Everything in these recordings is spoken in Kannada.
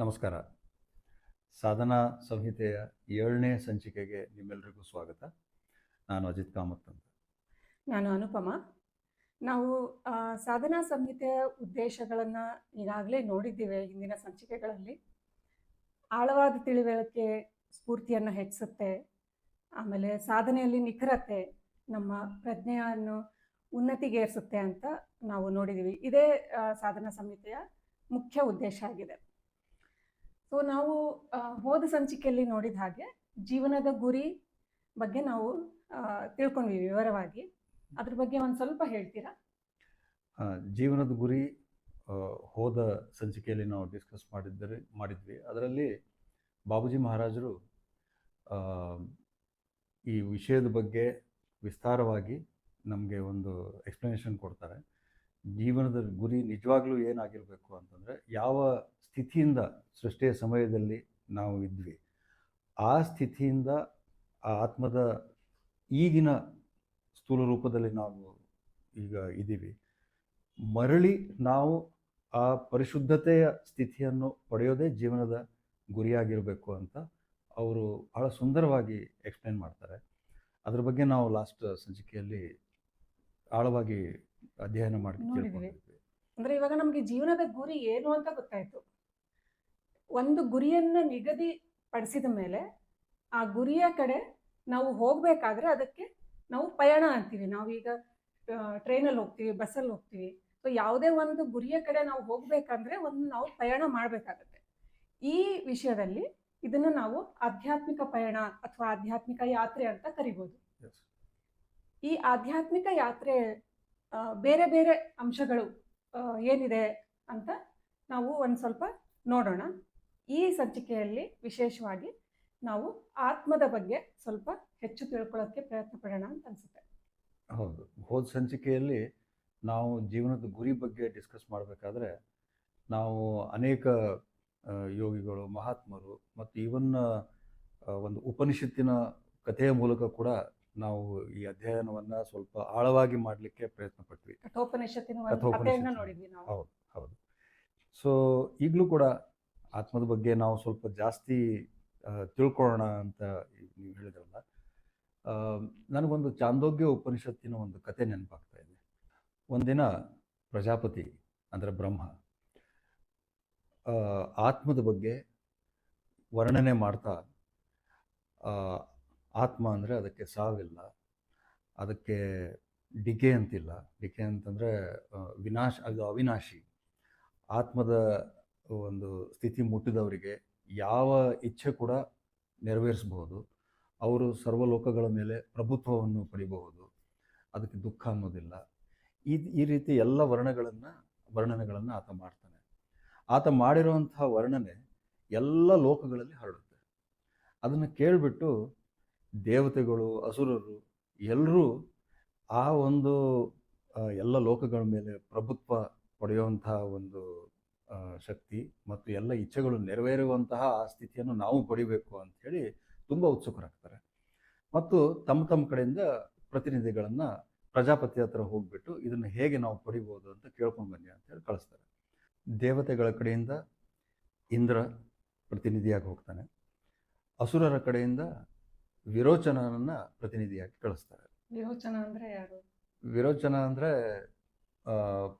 ನಮಸ್ಕಾರ. ಸಾಧನಾ ಸಂಹಿತೆಯ ಏಳನೇ ಸಂಚಿಕೆಗೆ ನಿಮ್ಮೆಲ್ಲರಿಗೂ ಸ್ವಾಗತ. ನಾನು ಅಜಿತ್ ಕಾಮತ್ ನಾನು ಅನುಪಮ. ನಾವು ಸಾಧನಾ ಸಂಹಿತೆಯ ಉದ್ದೇಶಗಳನ್ನು ಈಗಾಗಲೇ ನೋಡಿದ್ದೇವೆ ಇಂದಿನ ಸಂಚಿಕೆಗಳಲ್ಲಿ. ಆಳವಾದ ತಿಳಿವಳಿಕೆ ಸ್ಫೂರ್ತಿಯನ್ನು ಹೆಚ್ಚಿಸುತ್ತೆ. ಆಮೇಲೆ ಸಾಧನೆಯಲ್ಲಿ ನಿಖರತೆ ನಮ್ಮ ಪ್ರಜ್ಞೆಯನ್ನು ಉನ್ನತಿಗೇರಿಸುತ್ತೆ ಅಂತ ನಾವು ನೋಡಿದ್ದೀವಿ. ಇದೇ ಸಾಧನಾ ಸಂಹಿತೆಯ ಮುಖ್ಯ ಉದ್ದೇಶ ಆಗಿದೆ. ಸೊ ನಾವು ಹೋದ ಸಂಚಿಕೆಯಲ್ಲಿ ನೋಡಿದ ಹಾಗೆ ಜೀವನದ ಗುರಿ ಬಗ್ಗೆ ನಾವು ತಿಳ್ಕೊಂಡ್ವಿ ವಿವರವಾಗಿ. ಅದ್ರ ಬಗ್ಗೆ ಒಂದು ಸ್ವಲ್ಪ ಹೇಳ್ತೀರಾ? ಜೀವನದ ಗುರಿ ಹೋದ ಸಂಚಿಕೆಯಲ್ಲಿ ನಾವು ಡಿಸ್ಕಸ್ ಮಾಡಿದ್ದರೆ, ಮಾಡಿದ್ವಿ. ಅದರಲ್ಲಿ ಬಾಬುಜಿ ಮಹಾರಾಜರು ಈ ವಿಷಯದ ಬಗ್ಗೆ ವಿಸ್ತಾರವಾಗಿ ನಮಗೆ ಒಂದು ಎಕ್ಸ್ಪ್ಲನೇಷನ್ ಕೊಡ್ತಾರೆ. ಜೀವನದ ಗುರಿ ನಿಜವಾಗ್ಲೂ ಏನಾಗಿರಬೇಕು ಅಂತಂದರೆ ಯಾವ ಸ್ಥಿತಿಯಿಂದ ಸೃಷ್ಟಿಯ ಸಮಯದಲ್ಲಿ ನಾವು ಇದ್ವಿ, ಆ ಸ್ಥಿತಿಯಿಂದ ಆ ಆತ್ಮದ ಈಗಿನ ಸ್ಥೂಲ ರೂಪದಲ್ಲಿ ನಾವು ಈಗ ಇದ್ದೀವಿ. ಮರಳಿ ನಾವು ಆ ಪರಿಶುದ್ಧತೆಯ ಸ್ಥಿತಿಯನ್ನು ಪಡೆಯೋದೇ ಜೀವನದ ಗುರಿಯಾಗಿರಬೇಕು ಅಂತ ಅವರು ಬಹಳ ಸುಂದರವಾಗಿ ಎಕ್ಸ್ಪ್ಲೇನ್ ಮಾಡ್ತಾರೆ. ಅದ್ರ ಬಗ್ಗೆ ನಾವು ಲಾಸ್ಟ್ ಸಂಚಿಕೆಯಲ್ಲಿ ಆಳವಾಗಿ ಅಧ್ಯಯನ. ಅಂದ್ರೆ ಇವಾಗ ನಮ್ಗೆ ಜೀವನದ ಗುರಿ ಏನು ಅಂತ ಗೊತ್ತಾಯ್ತು. ಒಂದು ಗುರಿಯನ್ನ ನಿಗದಿ ಪಡಿಸಿದ ಮೇಲೆ ಆ ಗುರಿಯ ಕಡೆ ನಾವು ಹೋಗ್ಬೇಕಾದ್ರೆ ಅದಕ್ಕೆ ನಾವು ಪಯಣ ಅಂತೀವಿ. ನಾವೀಗ ಟ್ರೈನಲ್ಲಿ ಹೋಗ್ತೀವಿ ಬಸ್ಸಲ್ಲಿ ಹೋಗ್ತೀವಿ. ಸೊ ಯಾವುದೇ ಒಂದು ಗುರಿಯ ಕಡೆ ನಾವು ಹೋಗ್ಬೇಕಂದ್ರೆ ಒಂದು ನಾವು ಪಯಣ ಮಾಡ್ಬೇಕಾಗತ್ತೆ. ಈ ವಿಷಯದಲ್ಲಿ ಇದನ್ನು ನಾವು ಆಧ್ಯಾತ್ಮಿಕ ಪಯಣ ಅಥವಾ ಆಧ್ಯಾತ್ಮಿಕ ಯಾತ್ರೆ ಅಂತ ಕರಿಬೋದು. ಈ ಆಧ್ಯಾತ್ಮಿಕ ಯಾತ್ರೆ ಬೇರೆ ಬೇರೆ ಅಂಶಗಳು ಏನಿದೆ ಅಂತ ನಾವು ಒಂದು ಸ್ವಲ್ಪ ನೋಡೋಣ. ಈ ಸಂಚಿಕೆಯಲ್ಲಿ ವಿಶೇಷವಾಗಿ ನಾವು ಆತ್ಮದ ಬಗ್ಗೆ ಸ್ವಲ್ಪ ಹೆಚ್ಚು ತಿಳ್ಕೊಳ್ಳೋಕ್ಕೆ ಪ್ರಯತ್ನ ಪಡೋಣ ಅಂತ ಅನಿಸುತ್ತೆ. ಹೌದು. ಹೋದ ಸಂಚಿಕೆಯಲ್ಲಿ ನಾವು ಜೀವನದ ಗುರಿ ಬಗ್ಗೆ ಡಿಸ್ಕಸ್ ಮಾಡಬೇಕಾದ್ರೆ ನಾವು ಅನೇಕ ಯೋಗಿಗಳು, ಮಹಾತ್ಮರು ಮತ್ತು ಇವನ್ ಒಂದು ಉಪನಿಷತ್ತಿನ ಕಥೆಯ ಮೂಲಕ ಕೂಡ ನಾವು ಈ ಅಧ್ಯಯನವನ್ನ ಸ್ವಲ್ಪ ಆಳವಾಗಿ ಮಾಡಲಿಕ್ಕೆ ಪ್ರಯತ್ನ ಪಟ್ವಿ. ಹೌದು ಹೌದು. ಸೊ ಈಗಲೂ ಕೂಡ ಆತ್ಮದ ಬಗ್ಗೆ ನಾವು ಸ್ವಲ್ಪ ಜಾಸ್ತಿ ತಿಳ್ಕೊಳ್ಳೋಣ ಅಂತ ನೀವು ಹೇಳಿದ್ರಲ್ಲ ನನಗೊಂದು ಚಾಂದೋಗ್ಯ ಉಪನಿಷತ್ತಿನ ಒಂದು ಕತೆ ನೆನಪಾಗ್ತಾ ಇದೆ. ಒಂದಿನ ಪ್ರಜಾಪತಿ ಅಂದರೆ ಬ್ರಹ್ಮ ಆತ್ಮದ ಬಗ್ಗೆ ವರ್ಣನೆ ಮಾಡ್ತಾ ಆತ್ಮ ಅಂದರೆ ಅದಕ್ಕೆ ಸಾವಿಲ್ಲ. ಅದಕ್ಕೆ ಡಿಕೆ ಅಂತಿಲ್ಲ. ಡಿಕೆ ಅಂತಂದರೆ ವಿನಾಶ, ಅದು ಅವಿನಾಶಿ. ಆತ್ಮದ ಒಂದು ಸ್ಥಿತಿ ಮುಟ್ಟಿದವರಿಗೆ ಯಾವ ಇಚ್ಛೆ ಕೂಡ ನೆರವೇರಿಸಬಹುದು. ಅವರು ಸರ್ವಲೋಕಗಳ ಮೇಲೆ ಪ್ರಭುತ್ವವನ್ನು ಪಡಿಬಹುದು. ಅದಕ್ಕೆ ದುಃಖ ಅನ್ನೋದಿಲ್ಲ. ಈ ಈ ರೀತಿ ಎಲ್ಲ ವರ್ಣಗಳನ್ನು, ವರ್ಣನೆಗಳನ್ನು ಆತ ಮಾಡ್ತಾನೆ. ಆತ ಮಾಡಿರುವಂತಹ ವರ್ಣನೆ ಎಲ್ಲ ಲೋಕಗಳಲ್ಲಿ ಹರಡುತ್ತೆ. ಅದನ್ನು ಕೇಳಿಬಿಟ್ಟು ದೇವತೆಗಳು, ಅಸುರರು ಎಲ್ಲರೂ ಆ ಒಂದು ಎಲ್ಲ ಲೋಕಗಳ ಮೇಲೆ ಪ್ರಭುತ್ವ ಪಡೆಯುವಂತಹ ಒಂದು ಶಕ್ತಿ ಮತ್ತು ಎಲ್ಲ ಇಚ್ಛೆಗಳು ನೆರವೇರುವಂತಹ ಆ ಸ್ಥಿತಿಯನ್ನು ನಾವು ಪಡಿಬೇಕು ಅಂಥೇಳಿ ತುಂಬ ಉತ್ಸುಕರಾಗ್ತಾರೆ. ಮತ್ತು ತಮ್ಮ ತಮ್ಮ ಕಡೆಯಿಂದ ಪ್ರತಿನಿಧಿಗಳನ್ನು ಪ್ರಜಾಪತಿ ಹತ್ರ ಹೋಗ್ಬಿಟ್ಟು ಇದನ್ನು ಹೇಗೆ ನಾವು ಪಡಿಬೋದು ಅಂತ ಕೇಳ್ಕೊಂಡು ಬನ್ನಿ ಅಂತೇಳಿ ಕಳಿಸ್ತಾರೆ. ದೇವತೆಗಳ ಕಡೆಯಿಂದ ಇಂದ್ರ ಪ್ರತಿನಿಧಿಯಾಗಿ ಹೋಗ್ತಾನೆ. ಅಸುರರ ಕಡೆಯಿಂದ ವಿರೋಚನನನ್ನ ಪ್ರತಿನಿಧಿಯಾಗಿ ಕಳಿಸ್ತಾರೆ. ವಿರೋಚನ ಅಂದ್ರೆ ಯಾರು? ವಿರೋಚನ ಅಂದ್ರೆ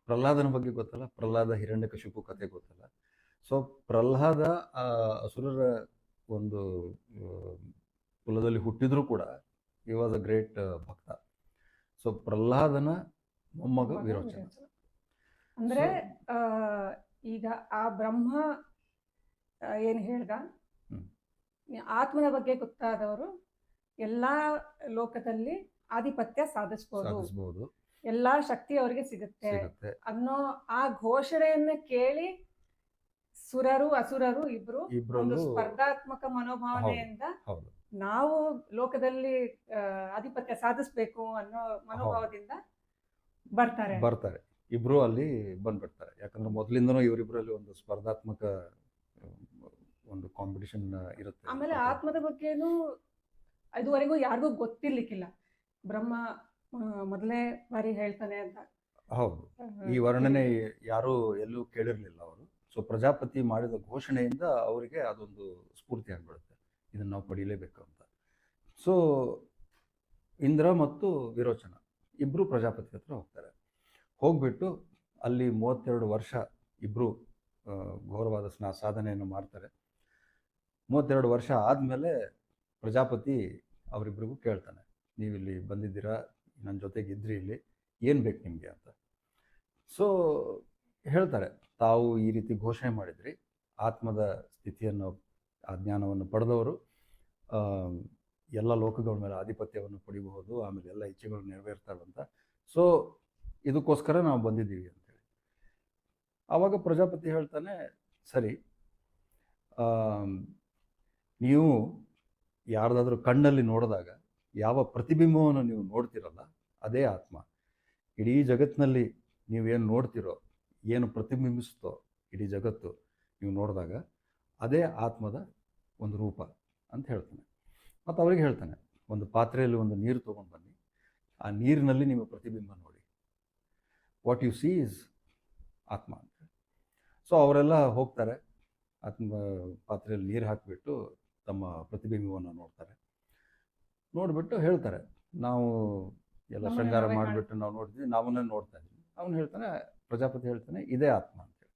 ಪ್ರಹ್ಲಾದನ ಬಗ್ಗೆ ಗೊತ್ತಲ್ಲ? ಪ್ರಹ್ಲಾದ ಹಿರಣ್ಯಕಶಿಪು ಕತೆ ಗೊತ್ತಲ್ಲ? ಸೊ ಪ್ರಹ್ಲಾದ ಅಸುರರ ಒಂದು ಕುಲದಲ್ಲಿ ಹುಟ್ಟಿದ್ರೂ ಕೂಡ ಈ ವಾಸ್ ಅ ಗ್ರೇಟ್ ಭಕ್ತ. ಸೊ ಪ್ರಹ್ಲಾದನ ಮೊಮ್ಮಗ ವಿರೋಚನ. ಅಂದ್ರೆ ಈಗ ಆ ಬ್ರಹ್ಮ ಏನ್ ಹೇಳ್ದ? ಆತ್ಮನ ಬಗ್ಗೆ ಗೊತ್ತಾದವರು ಎಲ್ಲಾ ಲೋಕದಲ್ಲಿ ಆಧಿಪತ್ಯ ಸಾಧಿಸಬಹುದು ಎಲ್ಲಾ ಶಕ್ತಿ ಅವರಿಗೆ ಸಿಗುತ್ತೆ. ಅನ್ನೋ ಆ ಘೋಷಣೆಯನ್ನ ಕೇಳಿ ಸುರರು ಅಸುರರು ಇಬ್ರು ಒಂದು ಸ್ಪರ್ಧಾತ್ಮಕ ಮನೋಭಾವನೆಯಿಂದ ನಾವು ಲೋಕದಲ್ಲಿ ಆಧಿಪತ್ಯ ಸಾಧಿಸ್ಬೇಕು ಅನ್ನೋ ಮನೋಭಾವದಿಂದ ಬರ್ತಾರೆ. ಬರ್ತಾರೆ. ಇಬ್ರು ಅಲ್ಲಿ ಬಂದ್ಬಿಡ್ತಾರೆ. ಯಾಕಂದ್ರೆ ಮೊದಲಿಂದನೂ ಇವರಿಬ್ಬರಲ್ಲಿ ಒಂದು ಸ್ಪರ್ಧಾತ್ಮಕ ಒಂದು ಕಾಂಪಿಟಿಷನ್ ಇರುತ್ತೆ. ಆಮೇಲೆ ಆತ್ಮದ ಬಗ್ಗೆನೂ ಇದುವರೆಗೂ ಯಾರಿಗೂ ಗೊತ್ತಿರ್ಲಿಕ್ಕಿಲ್ಲ. ಬ್ರಹ್ಮ ಮೊದಲೇ ಬಾರಿ ಹೇಳ್ತಾನೆ ಅಂತ. ಹೌದು. ಈ ವರ್ಣನೆ ಯಾರು ಎಲ್ಲೂ ಕೇಳಿರ್ಲಿಲ್ಲ ಅವರು. ಸೊ ಪ್ರಜಾಪತಿ ಮಾಡಿದ ಘೋಷಣೆಯಿಂದ ಅವರಿಗೆ ಅದೊಂದು ಸ್ಫೂರ್ತಿ ಆಗಿಬಿಡುತ್ತೆ. ಇದನ್ನು ನಾವು ಪಡೀಲೇಬೇಕು ಅಂತ. ಸೊ ಇಂದ್ರ ಮತ್ತು ವಿರೋಚನ ಇಬ್ಬರು ಪ್ರಜಾಪತಿ ಹತ್ರ ಹೋಗ್ತಾರೆ. ಹೋಗ್ಬಿಟ್ಟು ಅಲ್ಲಿ ಮೂವತ್ತೆರಡು ವರ್ಷ ಇಬ್ಬರು ಘೋರವಾದ ಸ್ನಾ ಸಾಧನೆಯನ್ನು ಮಾಡ್ತಾರೆ. ಮೂವತ್ತೆರಡು ವರ್ಷ ಆದಮೇಲೆ ಪ್ರಜಾಪತಿ ಅವರಿಬ್ಬರಿಗೂ ಕೇಳ್ತಾನೆ, ನೀವಿಲ್ಲಿ ಬಂದಿದ್ದೀರಾ? ನನ್ನ ಜೊತೆಗೆ ಇದ್ರಿ ಇಲ್ಲಿ, ಏನು ಬೇಕು ನಿಮಗೆ? ಅಂತ. ಸೊ ಹೇಳ್ತಾರೆ, ತಾವು ಈ ರೀತಿ ಘೋಷಣೆ ಮಾಡಿದ್ರಿ, ಆತ್ಮದ ಸ್ಥಿತಿಯನ್ನು, ಆ ಜ್ಞಾನವನ್ನು ಪಡೆದವರು ಎಲ್ಲ ಲೋಕಗಳ ಮೇಲೆ ಆಧಿಪತ್ಯವನ್ನು ಪಡಿಬಹುದು, ಆಮೇಲೆ ಎಲ್ಲ ಇಚ್ಛೆಗಳು ನೆರವೇರ್ತಾವಂತ ಸೊ ಇದಕ್ಕೋಸ್ಕರ ನಾವು ಬಂದಿದ್ದೀವಿ ಅಂತೇಳಿ ಆವಾಗ ಪ್ರಜಾಪತಿ ಹೇಳ್ತಾನೆ, ಸರಿ ನೀವು ಯಾರ್ದಾದ್ರೂ ಕಣ್ಣಲ್ಲಿ ನೋಡಿದಾಗ ಯಾವ ಪ್ರತಿಬಿಂಬವನ್ನು ನೀವು ನೋಡ್ತಿರಲ್ಲ, ಅದೇ ಆತ್ಮ. ಇಡೀ ಜಗತ್ತಿನಲ್ಲಿ ನೀವೇನು ನೋಡ್ತಿರೋ, ಏನು ಪ್ರತಿಬಿಂಬಿಸುತ್ತೋ ಇಡೀ ಜಗತ್ತು ನೀವು ನೋಡಿದಾಗ ಅದೇ ಆತ್ಮದ ಒಂದು ರೂಪ ಅಂತ ಹೇಳ್ತಾನೆ. ಮತ್ತು ಅವರಿಗೆ ಹೇಳ್ತಾನೆ, ಒಂದು ಪಾತ್ರೆಯಲ್ಲಿ ಒಂದು ನೀರು ತೊಗೊಂಡು ಬನ್ನಿ. ಆ ನೀರಿನಲ್ಲಿ ನಿಮ್ಮ ಪ್ರತಿಬಿಂಬ ನೋಡಿ. ವಾಟ್ ಯು ಸೀ ಇಸ್ ಆತ್ಮ ಅಂತ. ಸೊ ಅವರೆಲ್ಲ ಹೋಗ್ತಾರೆ, ಆತ್ಮ ಪಾತ್ರೆಯಲ್ಲಿ ನೀರು ಹಾಕಿಬಿಟ್ಟು ತಮ್ಮ ಪ್ರತಿಬಿಂಬವನ್ನು ನೋಡ್ತಾರೆ. ನೋಡಿಬಿಟ್ಟು ಹೇಳ್ತಾರೆ. ನಾವು ಎಲ್ಲ ಶೃಂಗಾರ ಮಾಡಿಬಿಟ್ಟು ನಾವು ನೋಡ್ತೀವಿ ನಾವನ್ನೇ ನೋಡ್ತಾ ಇದ್ದೀವಿ. ಅವನು ಹೇಳ್ತಾನೆ ಪ್ರಜಾಪತಿ ಹೇಳ್ತಾನೆ ಇದೇ ಆತ್ಮ ಅಂತೇಳಿ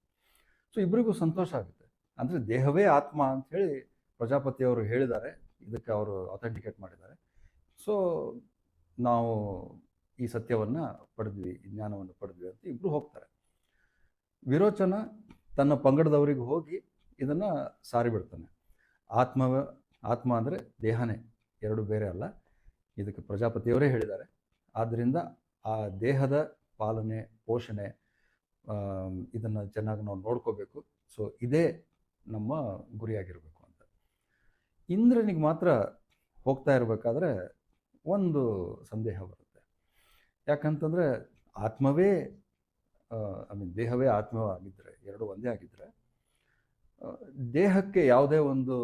ಸೊ ಇಬ್ಬರಿಗೂ ಸಂತೋಷ ಆಗುತ್ತೆ. ಅಂದರೆ ದೇಹವೇ ಆತ್ಮ ಅಂಥೇಳಿ ಪ್ರಜಾಪತಿಯವರು ಹೇಳಿದ್ದಾರೆ. ಇದಕ್ಕೆ ಅವರು ಅಥೆಂಟಿಕೇಟ್ ಮಾಡಿದ್ದಾರೆ. ಸೊ ನಾವು ಈ ಸತ್ಯವನ್ನು ಪಡೆದ್ವಿ ಈ ಜ್ಞಾನವನ್ನು ಪಡೆದ್ವಿ ಅಂತ ಇಬ್ಬರು ಹೋಗ್ತಾರೆ. ವಿರೋಚನ ತನ್ನ ಪಂಗಡದವರಿಗೆ ಹೋಗಿ ಇದನ್ನು ಸಾರಿಬಿಡ್ತಾನೆ. ಆತ್ಮ ಆತ್ಮ ಅಂದರೆ ದೇಹನೇ, ಎರಡು ಬೇರೆ ಅಲ್ಲ. ಇದಕ್ಕೆ ಪ್ರಜಾಪತಿಯವರೇ ಹೇಳಿದ್ದಾರೆ. ಆದ್ದರಿಂದ ಆ ದೇಹದ ಪಾಲನೆ, ಪೋಷಣೆ ಇದನ್ನು ಚೆನ್ನಾಗಿ ನಾವು ನೋಡ್ಕೋಬೇಕು. ಸೊ ಇದೇ ನಮ್ಮ ಗುರಿಯಾಗಿರಬೇಕು ಅಂತ. ಇಂದ್ರನಿಗೆ ಮಾತ್ರ ಹೋಗ್ತಾ ಇರಬೇಕಾದ್ರೆ ಒಂದು ಸಂದೇಹ ಬರುತ್ತೆ. ಯಾಕಂತಂದರೆ ಆತ್ಮವೇ ಐ ಮೀನ್ ದೇಹವೇ ಆತ್ಮವಾಗಿದ್ದರೆ ಎರಡು ಒಂದೇ ಆಗಿದ್ದರೆ ದೇಹಕ್ಕೆ ಯಾವುದೇ ಒಂದು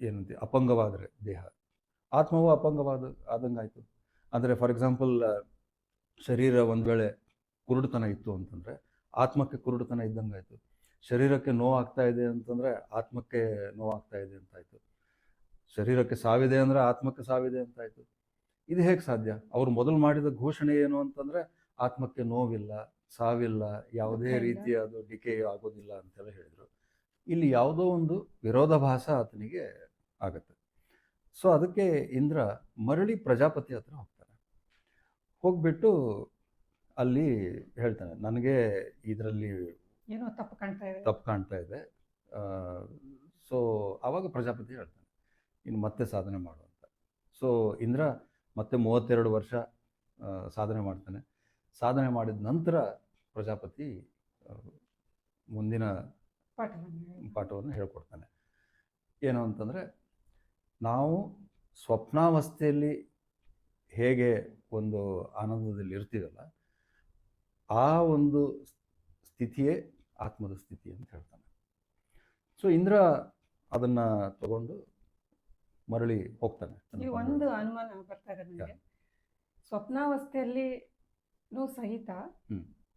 ಏನಂತೆ, ಅಪಂಗವಾದರೆ ದೇಹ. ಆತ್ಮವೂ ಅಪಂಗವಾದ, ಆದಂಗಾಯಿತು. ಅಂದರೆ ಫಾರ್ ಎಕ್ಸಾಂಪಲ್ ಶರೀರ ಒಂದು ವೇಳೆ ಕುರುಡುತನ ಇತ್ತು ಅಂತಂದರೆ, ಆತ್ಮಕ್ಕೆ ಕುರುಡುತನ ಇದ್ದಂಗಾಯಿತು. ಶರೀರಕ್ಕೆ ನೋವಾಗ್ತಾ ಇದೆ ಅಂತಂದರೆ, ಆತ್ಮಕ್ಕೆ ನೋವಾಗ್ತಾ ಇದೆ ಅಂತಾಯಿತು. ಶರೀರಕ್ಕೆ ಸಾವಿದೆ ಅಂದರೆ ಆತ್ಮಕ್ಕೆ ಸಾವಿದೆ ಅಂತಾಯಿತು. ಇದು ಹೇಗೆ ಸಾಧ್ಯ? ಅವರು ಮೊದಲು ಮಾಡಿದ ಘೋಷಣೆ ಏನು ಅಂತಂದರೆ, ಆತ್ಮಕ್ಕೆ ನೋವಿಲ್ಲ ಸಾವಿಲ್ಲ ಯಾವುದೇ ರೀತಿಯ ಅದು ಡಿಕೆ ಆಗೋದಿಲ್ಲ ಅಂತೆಲ್ಲ ಹೇಳಿದರು. ಇಲ್ಲಿ ಯಾವುದೋ ಒಂದು ವಿರೋಧಾಭಾಸ ಆತನಿಗೆ ಆಗತ್ತೆ. ಸೊ ಅದಕ್ಕೆ ಇಂದ್ರ ಮರಳಿ ಪ್ರಜಾಪತಿ ಹತ್ರ ಹೋಗ್ತಾನೆ ಹೋಗ್ಬಿಟ್ಟು ಅಲ್ಲಿ ಹೇಳ್ತಾನೆ ನನಗೆ ಇದರಲ್ಲಿ ಏನೋ ತಪ್ಪು ಕಾಣ್ತಾ ಇದೆ. ತಪ್ಪು ಕಾಣ್ತಾ ಇದೆ. ಸೊ ಆವಾಗ ಪ್ರಜಾಪತಿ ಹೇಳ್ತಾನೆ ಇನ್ನು ಮತ್ತೆ ಸಾಧನೆ ಮಾಡು ಅಂತ. ಸೊ ಇಂದ್ರ ಮತ್ತೆ ಮೂವತ್ತೆರಡು ವರ್ಷ ಸಾಧನೆ ಮಾಡ್ತಾನೆ. ಸಾಧನೆ ಮಾಡಿದ ನಂತರ ಪ್ರಜಾಪತಿ ಮುಂದಿನ ಪಾಠವನ್ನು ಹೇಳ್ಕೊಡ್ತಾನೆ. ಏನು ಅಂತಂದರೆ ನಾವು ಸ್ವಪ್ನಾವಸ್ಥೆಯಲ್ಲಿ ಹೇಗೆ ಒಂದು ಆನಂದದಲ್ಲಿ ಇರ್ತೀವಲ್ಲ ಆ ಒಂದು ಸ್ಥಿತಿಯೇ ಆತ್ಮದ ಸ್ಥಿತಿ ಅಂತ ಹೇಳ್ತಾನೆ. ಸೊ ಇಂದ್ರ ಅದನ್ನು ತಗೊಂಡು ಮರಳಿ ಹೋಗ್ತಾನೆ ಒಂದು ಅನುಮಾನ ಬರ್ತಾ ಇರೋದು ನನಗೆ. ಸ್ವಪ್ನಾವಸ್ಥೆಯಲ್ಲಿನೂ ಸಹಿತ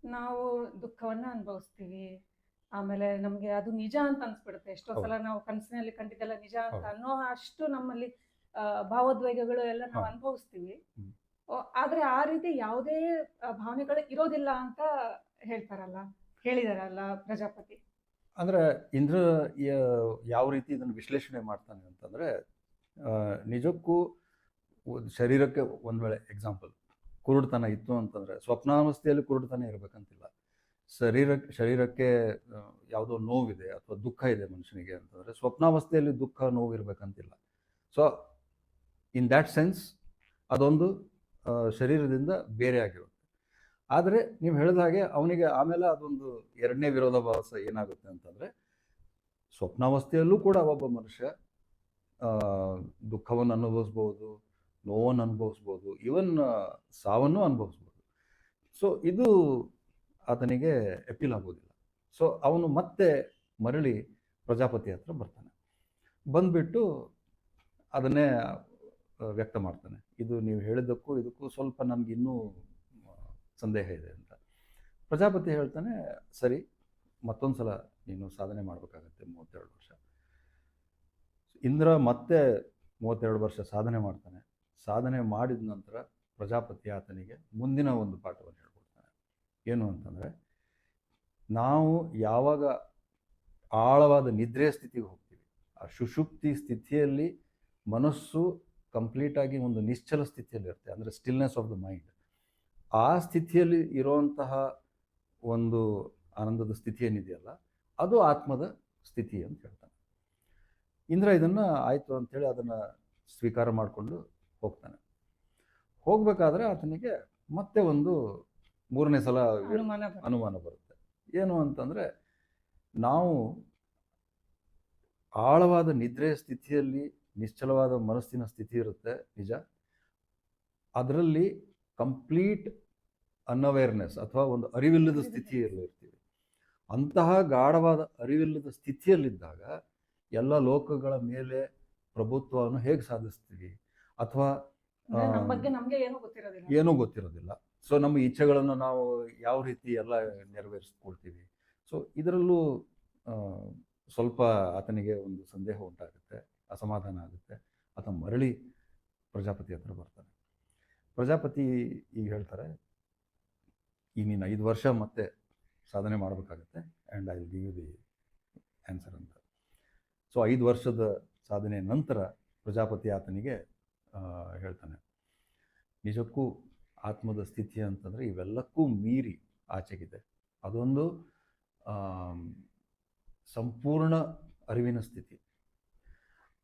ನಾವು ದುಃಖವನ್ನ ಅನುಭವಿಸ್ತೀವಿ. ಆಮೇಲೆ ನಮ್ಗೆ ಅದು ನಿಜ ಅಂತ ಅನ್ಸ್ಬಿಡುತ್ತೆ. ಎಷ್ಟೋ ಸಲ ನಾವು ಕನಸಿನಲ್ಲಿ ಕಂಡಿದ್ದೆಲ್ಲ ನಿಜ ಅಂತ. ಅನ್ನೋ ಅಷ್ಟು ನಮ್ಮಲ್ಲಿ ಭಾವೋದ್ವೇಗಗಳು ಎಲ್ಲ ನಾವು. ಅನುಭವಿಸ್ತೀವಿ. ಆದ್ರೆ ಆ ರೀತಿ ಯಾವುದೇ ಭಾವನೆಗಳು ಇರೋದಿಲ್ಲ ಅಂತ ಹೇಳ್ತಾರಲ್ಲ ಹೇಳಿದಾರಲ್ಲ ಪ್ರಜಾಪತಿ. ಅಂದ್ರೆ ಇಂದ್ರ ಯಾವ ರೀತಿ ಇದನ್ನು ವಿಶ್ಲೇಷಣೆ ಮಾಡ್ತಾನೆ ಅಂತಂದ್ರೆ ನಿಜಕ್ಕೂ ಶರೀರಕ್ಕೆ ಒಂದ್ ವೇಳೆ ಎಕ್ಸಾಂಪಲ್ ಕುರುಡುತನ ಇತ್ತು ಅಂತಂದರೆ ಸ್ವಪ್ನಾವಸ್ಥೆಯಲ್ಲಿ ಕುರುಡುತನ ಇರಬೇಕಂತಿಲ್ಲ. ಶರೀರ, ಶರೀರಕ್ಕೆ ಯಾವುದೋ ನೋವಿದೆ ಅಥವಾ ದುಃಖ ಇದೆ ಮನುಷ್ಯನಿಗೆ ಅಂತಂದರೆ ಸ್ವಪ್ನಾವಸ್ಥೆಯಲ್ಲಿ ದುಃಖ ನೋವು ಇರಬೇಕಂತಿಲ್ಲ ಸೊ ಇನ್ ದ್ಯಾಟ್ ಸೆನ್ಸ್ ಅದೊಂದು ಶರೀರದಿಂದ ಬೇರೆ ಆಗಿರುತ್ತೆ. ಆದರೆ ನೀವು ಹೇಳಿದ ಹಾಗೆ ಅವನಿಗೆ ಆಮೇಲೆ ಅದೊಂದು ಎರಡನೇ ವಿರೋಧಾಭಾಸ ಏನಾಗುತ್ತೆ ಅಂತಂದರೆ ಸ್ವಪ್ನಾವಸ್ಥೆಯಲ್ಲೂ ಕೂಡ ಒಬ್ಬ ಮನುಷ್ಯ ದುಃಖವನ್ನು ಅನುಭವಿಸ್ಬೋದು ನೋವನ್ನು ಅನುಭವಿಸ್ಬೋದು ಇವನ್ ಸಾವನ್ನು ಅನುಭವಿಸ್ಬೋದು. ಸೊ ಇದು ಆತನಿಗೆ ಅಪೀಲ್ ಆಗೋದಿಲ್ಲ. ಸೊ ಅವನು ಮತ್ತೆ ಮರಳಿ ಪ್ರಜಾಪತಿ ಹತ್ರ ಬರ್ತಾನೆ. ಬಂದ್ಬಿಟ್ಟು ಅದನ್ನೇ ವ್ಯಕ್ತ ಮಾಡ್ತಾನೆ. ಇದು ನೀವು ಹೇಳಿದ್ದಕ್ಕೂ ಇದಕ್ಕೂ ಸ್ವಲ್ಪ ನನಗೆ ಇನ್ನೂ ಸಂದೇಹ ಇದೆ ಅಂತ. ಪ್ರಜಾಪತಿ ಹೇಳ್ತಾನೆ, ಸರಿ ಮತ್ತೊಂದು ಸಲ ನೀನು ಸಾಧನೆ ಮಾಡಬೇಕಾಗತ್ತೆ ಮೂವತ್ತೆರಡು ವರ್ಷ. ಇಂದ್ರ ಮತ್ತೆ ಮೂವತ್ತೆರಡು ವರ್ಷ ಸಾಧನೆ ಮಾಡ್ತಾನೆ. ಸಾಧನೆ ಮಾಡಿದ ನಂತರ ಪ್ರಜಾಪತಿ ಆತನಿಗೆ ಮುಂದಿನ ಒಂದು ಪಾಠವನ್ನು ಹೇಳ್ಕೊಡ್ತಾನೆ. ಏನು ಅಂತಂದರೆ, ನಾವು ಯಾವಾಗ ಆಳವಾದ ನಿದ್ರೆ ಸ್ಥಿತಿಗೆ ಹೋಗ್ತೀವಿ, ಆ ಸುಷುಪ್ತಿ ಸ್ಥಿತಿಯಲ್ಲಿ ಮನಸ್ಸು ಕಂಪ್ಲೀಟಾಗಿ ಒಂದು ನಿಶ್ಚಲ ಸ್ಥಿತಿಯಲ್ಲಿ ಇರುತ್ತೆ, ಅಂದರೆ ಸ್ಟಿಲ್ನೆಸ್ ಆಫ್ ದ ಮೈಂಡ್ ಆ ಸ್ಥಿತಿಯಲ್ಲಿ ಇರುವಂತಹ ಒಂದು ಆನಂದದ ಸ್ಥಿತಿ ಏನಿದೆಯಲ್ಲ, ಅದು ಆತ್ಮದ ಸ್ಥಿತಿ ಅಂತ ಹೇಳ್ತಾನೆ. ಇಂದ್ರ ಇದನ್ನು ಆಯಿತು ಅಂಥೇಳಿ ಅದನ್ನು ಸ್ವೀಕಾರ ಮಾಡಿಕೊಂಡು ಹೋಗ್ತಾನೆ. ಹೋಗಬೇಕಾದ್ರೆ ಆತನಿಗೆ ಮತ್ತೆ ಒಂದು ಮೂರನೇ ಸಲ ಅನುಮಾನ ಬರುತ್ತೆ. ಏನು ಅಂತಂದರೆ ನಾವು ಆಳವಾದ ನಿದ್ರೆಯ ಸ್ಥಿತಿಯಲ್ಲಿ ನಿಶ್ಚಲವಾದ ಮನಸ್ಸಿನ ಸ್ಥಿತಿ ಇರುತ್ತೆ ನಿಜ. ಅದರಲ್ಲಿ ಕಂಪ್ಲೀಟ್ ಅನ್ಅವೇರ್ನೆಸ್ ಅಥವಾ ಒಂದು ಅರಿವಿಲ್ಲದ ಸ್ಥಿತಿಯಲ್ಲಿ ಇರ್ತೀವಿ ಅಂತಹ ಗಾಢವಾದ ಅರಿವಿಲ್ಲದ ಸ್ಥಿತಿಯಲ್ಲಿದ್ದಾಗ ಎಲ್ಲ ಲೋಕಗಳ ಮೇಲೆ ಪ್ರಭುತ್ವವನ್ನು ಹೇಗೆ ಸಾಧಿಸ್ತೀವಿ? ಅಥವಾ ನಮ್ಮ ಬಗ್ಗೆ ನಮ್ಗೆ ಏನೂ ಗೊತ್ತಿರೋದಿಲ್ಲ. ಏನೂ ಗೊತ್ತಿರೋದಿಲ್ಲ. ಸೊ ನಮ್ಮ ಇಚ್ಛೆಗಳನ್ನು ನಾವು ಯಾವ ರೀತಿ ಎಲ್ಲ ನೆರವೇರಿಸ್ಕೊಳ್ತೀವಿ. ಸೊ ಇದರಲ್ಲೂ ಸ್ವಲ್ಪ ಆತನಿಗೆ ಒಂದು ಸಂದೇಹ ಉಂಟಾಗುತ್ತೆ ಅಸಮಾಧಾನ ಆಗುತ್ತೆ ಆತ ಮರಳಿ ಪ್ರಜಾಪತಿ ಹತ್ರ ಬರ್ತಾನೆ. ಪ್ರಜಾಪತಿ ಈಗ ಹೇಳ್ತಾರೆ ಈಗ ನೀನು ಐದು ವರ್ಷ ಮತ್ತೆ ಸಾಧನೆ ಮಾಡಬೇಕಾಗತ್ತೆ and I will give you the answer ಅಂತ. ಸೊ ಐದು ವರ್ಷದ ಸಾಧನೆ ನಂತರ ಪ್ರಜಾಪತಿ ಆತನಿಗೆ ಹೇಳ್ತಾನೆ. ನಿಜಕ್ಕೂ ಆತ್ಮದ ಸ್ಥಿತಿ ಅಂತಂದರೆ ಇವೆಲ್ಲಕ್ಕೂ ಮೀರಿ ಆಚೆಗಿದೆ. ಅದೊಂದು ಸಂಪೂರ್ಣ ಅರಿವಿನ ಸ್ಥಿತಿ.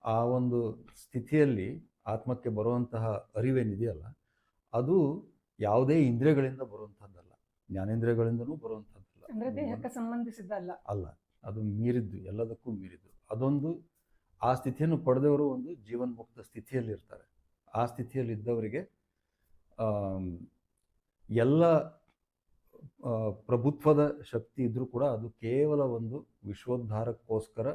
ಆ ಒಂದು ಸ್ಥಿತಿಯಲ್ಲಿ ಆತ್ಮಕ್ಕೆ ಬರುವಂತಹ ಅರಿವೇನಿದೆಯಲ್ಲ ಅದು ಯಾವುದೇ ಇಂದ್ರಿಯಗಳಿಂದ ಬರುವಂಥದ್ದಲ್ಲ ಜ್ಞಾನೇಂದ್ರಿಯಗಳಿಂದನೂ ಬರುವಂಥದ್ದಲ್ಲ ಅಂದರೆ ದೇಹಕ್ಕೆ ಸಂಬಂಧಿಸಿದ್ದಲ್ಲ ಅಲ್ಲ. ಅದು ಮೀರಿದ್ದು ಎಲ್ಲದಕ್ಕೂ ಮೀರಿದ್ದು. ಅದೊಂದು ಆ ಸ್ಥಿತಿಯನ್ನು ಪಡೆದವರು ಒಂದು ಜೀವನ್ಮುಕ್ತ ಸ್ಥಿತಿಯಲ್ಲಿ ಇರ್ತಾರೆ ಆ ಸ್ಥಿತಿಯಲ್ಲಿದ್ದವರಿಗೆ ಎಲ್ಲ ಪ್ರಭುತ್ವದ ಶಕ್ತಿ ಇದ್ದರೂ ಕೂಡ ಅದು ಕೇವಲ ಒಂದು ವಿಶ್ವೋದ್ಧಾರಕ್ಕೋಸ್ಕರ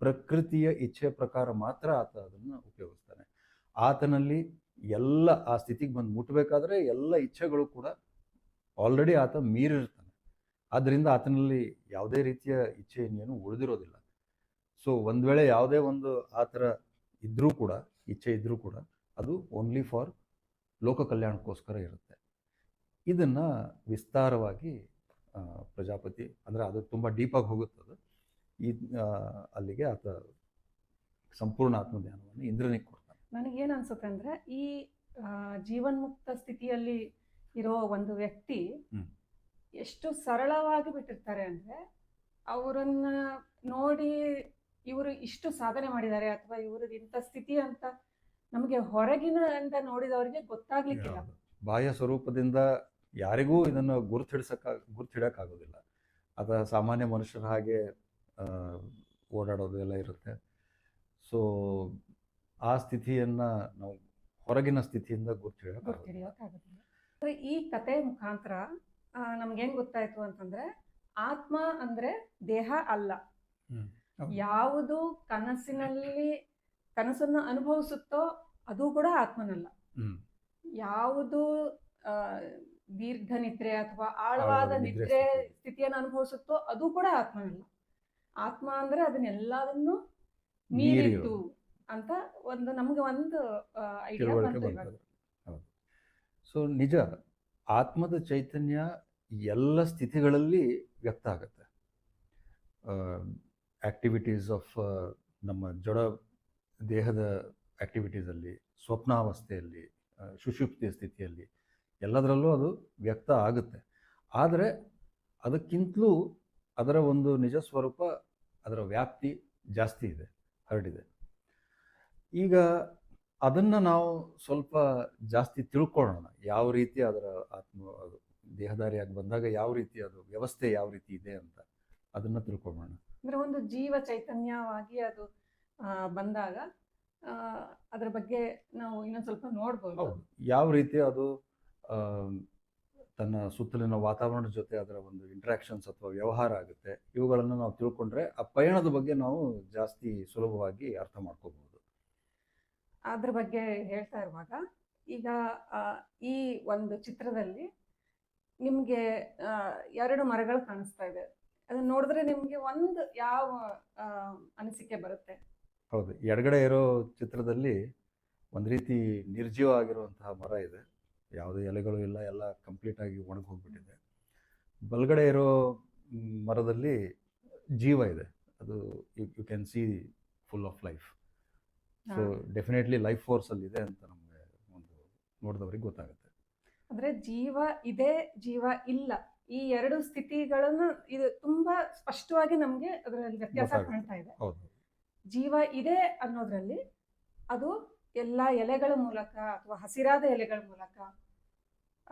ಪ್ರಕೃತಿಯ ಇಚ್ಛೆ ಪ್ರಕಾರ ಮಾತ್ರ ಆತ ಅದನ್ನು ಉಪಯೋಗಿಸ್ತಾನೆ. ಆತನಲ್ಲಿ ಎಲ್ಲ, ಆ ಸ್ಥಿತಿಗೆ ಬಂದು ಮುಟ್ಟಬೇಕಾದ್ರೆ ಎಲ್ಲ ಇಚ್ಛೆಗಳು ಕೂಡ ಆಲ್ರೆಡಿ ಆತ ಮೀರಿರ್ತಾನೆ. ಆದ್ದರಿಂದ ಆತನಲ್ಲಿ ಯಾವುದೇ ರೀತಿಯ ಇಚ್ಛೆ ಇನ್ನೇನು ಉಳಿದಿರೋದಿಲ್ಲ. ಸೊ ಒಂದು ವೇಳೆ ಯಾವುದೇ ಒಂದು ಆ ಥರ ಇದ್ದರೂ ಕೂಡ, ಇಚ್ಛೆ ಇದ್ದರೂ ಕೂಡ ಅದು ಓನ್ಲಿ ಫಾರ್ ಲೋಕ ಕಲ್ಯಾಣಕ್ಕೋಸ್ಕರ ಇರುತ್ತೆ. ಇದನ್ನು ವಿಸ್ತಾರವಾಗಿ ಪ್ರಜಾಪತಿ ಅಂದರೆ ಅದು ತುಂಬ ಡೀಪಾಗಿ ಹೋಗುತ್ತದೆ ಈ ಅಲ್ಲಿಗೆ ಆತ ಸಂಪೂರ್ಣ ಆತ್ಮಧ್ಯಾನವನ್ನು ಇಂದ್ರನಿಗೆ ಕೊಡ್ತಾನೆ. ನನಗೇನು ಅನ್ಸುತ್ತೆ ಅಂದರೆ ಈ ಜೀವನ್ಮುಕ್ತ ಸ್ಥಿತಿಯಲ್ಲಿ ಇರೋ ಒಂದು ವ್ಯಕ್ತಿ ಎಷ್ಟು ಸರಳವಾಗಿ ಬಿಟ್ಟಿರ್ತಾರೆ ಅಂದರೆ ಅವರನ್ನು ನೋಡಿ ಇವರು ಇಷ್ಟು ಸಾಧನೆ ಮಾಡಿದ್ದಾರೆ ಅಥವಾ ಇವ್ರದ್ದು ಇಂಥ ಸ್ಥಿತಿ ಅಂತ ನಮಗೆ ಹೊರಗಿನ ಅಂತ ನೋಡಿದವರಿಗೆ ಗೊತ್ತಾಗ್ಲಿಕ್ಕಿಲ್ಲ. ಬಾಹ್ಯ ಸ್ವರೂಪದಿಂದ ಯಾರಿಗೂ ಇದನ್ನು ಗುರುತಿಡ್ಸಕ್ಕ ಗುರುತಿಡಕ್ಕಾಗೋದಿಲ್ಲ ಅದ ಸಾಮಾನ್ಯ ಮನುಷ್ಯರ ಹಾಗೆ ಓಡಾಡೋದು ಎಲ್ಲ ಇರುತ್ತೆ. ಸೊ ಆ ಸ್ಥಿತಿಯನ್ನು ನಾವು ಹೊರಗಿನ ಸ್ಥಿತಿಯಿಂದ ಗುರುತಿಡೋಕ್ಕಾಗೋದಿಲ್ಲ ಈ ಕತೆ ಮುಖಾಂತರ ನಮ್ಗೇನ್ ಗೊತ್ತಾಯ್ತು ಅಂತಂದ್ರೆ ಆತ್ಮ ಅಂದ್ರೆ ದೇಹ ಅಲ್ಲ. ಯಾವುದು ಕನಸಿನಲ್ಲಿ ಕನಸನ್ನು ಅನುಭವಿಸುತ್ತೋ ಅದು ಕೂಡ ಆತ್ಮನಲ್ಲ. ಯಾವುದು ದೀರ್ಘ ನಿದ್ರೆ ಅಥವಾ ಆಳವಾದ ನಿದ್ರೆ ಸ್ಥಿತಿಯನ್ನು ಅನುಭವಿಸುತ್ತೋ ಅದು ಕೂಡ ಆತ್ಮನಲ್ಲ. ಆತ್ಮ ಅಂದ್ರೆ ಅದನ್ನೆಲ್ಲದನ್ನು ಮೀರಿತು ಅಂತ ಒಂದು ನಮ್ಗೆ ಒಂದು ಐಡಿಯಾ ಸೊ ನಿಜ ಆತ್ಮದ ಚೈತನ್ಯ ಎಲ್ಲ ಸ್ಥಿತಿಗಳಲ್ಲಿ ವ್ಯಕ್ತ ಆಗುತ್ತೆ. ಆಕ್ಟಿವಿಟೀಸ್ ಆಫ್ ನಮ್ಮ ಜಡ ದೇಹದ ಆ್ಯಕ್ಟಿವಿಟೀಸಲ್ಲಿ ಸ್ವಪ್ನಾವಸ್ಥೆಯಲ್ಲಿ ಸುಷುಪ್ತಿ ಸ್ಥಿತಿಯಲ್ಲಿ ಎಲ್ಲದರಲ್ಲೂ ಅದು ವ್ಯಕ್ತ ಆಗುತ್ತೆ. ಆದರೆ ಅದಕ್ಕಿಂತಲೂ ಅದರ ಒಂದು ನಿಜ ಸ್ವರೂಪ ಅದರ ವ್ಯಾಪ್ತಿ ಜಾಸ್ತಿ ಇದೆ, ಹರಡಿದೆ. ಈಗ ಅದನ್ನು ನಾವು ಸ್ವಲ್ಪ ಜಾಸ್ತಿ ತಿಳ್ಕೊಳ್ಳೋಣ. ಯಾವ ರೀತಿ ಅದರ ಆತ್ಮ ದೇಹದಾರಿಯಾಗಿ ಬಂದಾಗ ಯಾವ ರೀತಿ ಅದು ವ್ಯವಸ್ಥೆ ಯಾವ ರೀತಿ ಇದೆ ಅಂತ ಅದನ್ನು ತಿಳ್ಕೊಳ್ಳೋಣ ಅಂದ್ರೆ ಒಂದು ಜೀವ ಚೈತನ್ಯವಾಗಿ ಅದು ಬಂದಾಗ ಅದರ ಬಗ್ಗೆ ನಾವು ಇನ್ನೊಂದು ಸ್ವಲ್ಪ ನೋಡ್ಬೋದು. ಯಾವ ರೀತಿ ಅದು ತನ್ನ ಸುತ್ತಲಿನ ವಾತಾವರಣದ ಜೊತೆ ಅದರ ಒಂದು ಇಂಟ್ರಾಕ್ಷನ್ಸ್ ಅಥವಾ ವ್ಯವಹಾರ ಆಗುತ್ತೆ ಇವುಗಳನ್ನು ನಾವು ತಿಳ್ಕೊಂಡ್ರೆ ಆ ಪಯಣದ ಬಗ್ಗೆ ನಾವು ಜಾಸ್ತಿ ಸುಲಭವಾಗಿ ಅರ್ಥ ಮಾಡ್ಕೋಬಹುದು ಅದ್ರ ಬಗ್ಗೆ ಹೇಳ್ತಾ ಇರುವಾಗ ಈಗ ಈ ಒಂದು ಚಿತ್ರದಲ್ಲಿ ನಿಮಗೆ ಎರಡು ಮರಗಳು ಕಾಣಿಸ್ತಾ ಇದೆ. ಅದನ್ನ ನೋಡಿದ್ರೆ ನಿಮಗೆ ಒಂದು ಯಾವ ಅನಿಸಿಕೆ ಬರುತ್ತೆ? ಹೌದು. ಎಡಗಡೆ ಇರೋ ಚಿತ್ರದಲ್ಲಿ ಒಂದು ರೀತಿ ನಿರ್ಜೀವ ಆಗಿರುವಂತಹ ಮರ ಇದೆ. ಯಾವುದೇ ಎಲೆಗಳು ಇಲ್ಲ. ಎಲ್ಲ ಕಂಪ್ಲೀಟ್ ಆಗಿ ಒಣಗಿ ಹೋಗ್ಬಿಟ್ಟಿದೆ ಬಲಗಡೆ ಇರೋ ಮರದಲ್ಲಿ ಜೀವ ಇದೆ. ಅದು you can see full of life so. Definitely life force ಅಲ್ಲಿ ಇದೆ ಅಂತ ನಮಗೆ ಒಂದು ನೋಡಿದವ್ರಿಗೆ ಗೊತ್ತಾಗುತ್ತೆ. ಅಂದ್ರೆ ಜೀವ ಇದೆ ಜೀವ ಇಲ್ಲ. ಈ ಎರಡು ಸ್ಥಿತಿಗಳನ್ನು ಇದು ತುಂಬಾ ಸ್ಪಷ್ಟವಾಗಿ ನಮಗೆ ಅದರಲ್ಲಿ ವ್ಯತ್ಯಾಸ. ಕಾಣ್ತಾ ಇದೆ. ಹೌದು. ಜೀವ ಇದೆ ಅನ್ನೋದ್ರಲ್ಲಿ ಅದು ಎಲ್ಲ ಎಲೆಗಳ ಮೂಲಕ ಅಥವಾ ಹಸಿರಾದ ಎಲೆಗಳ ಮೂಲಕ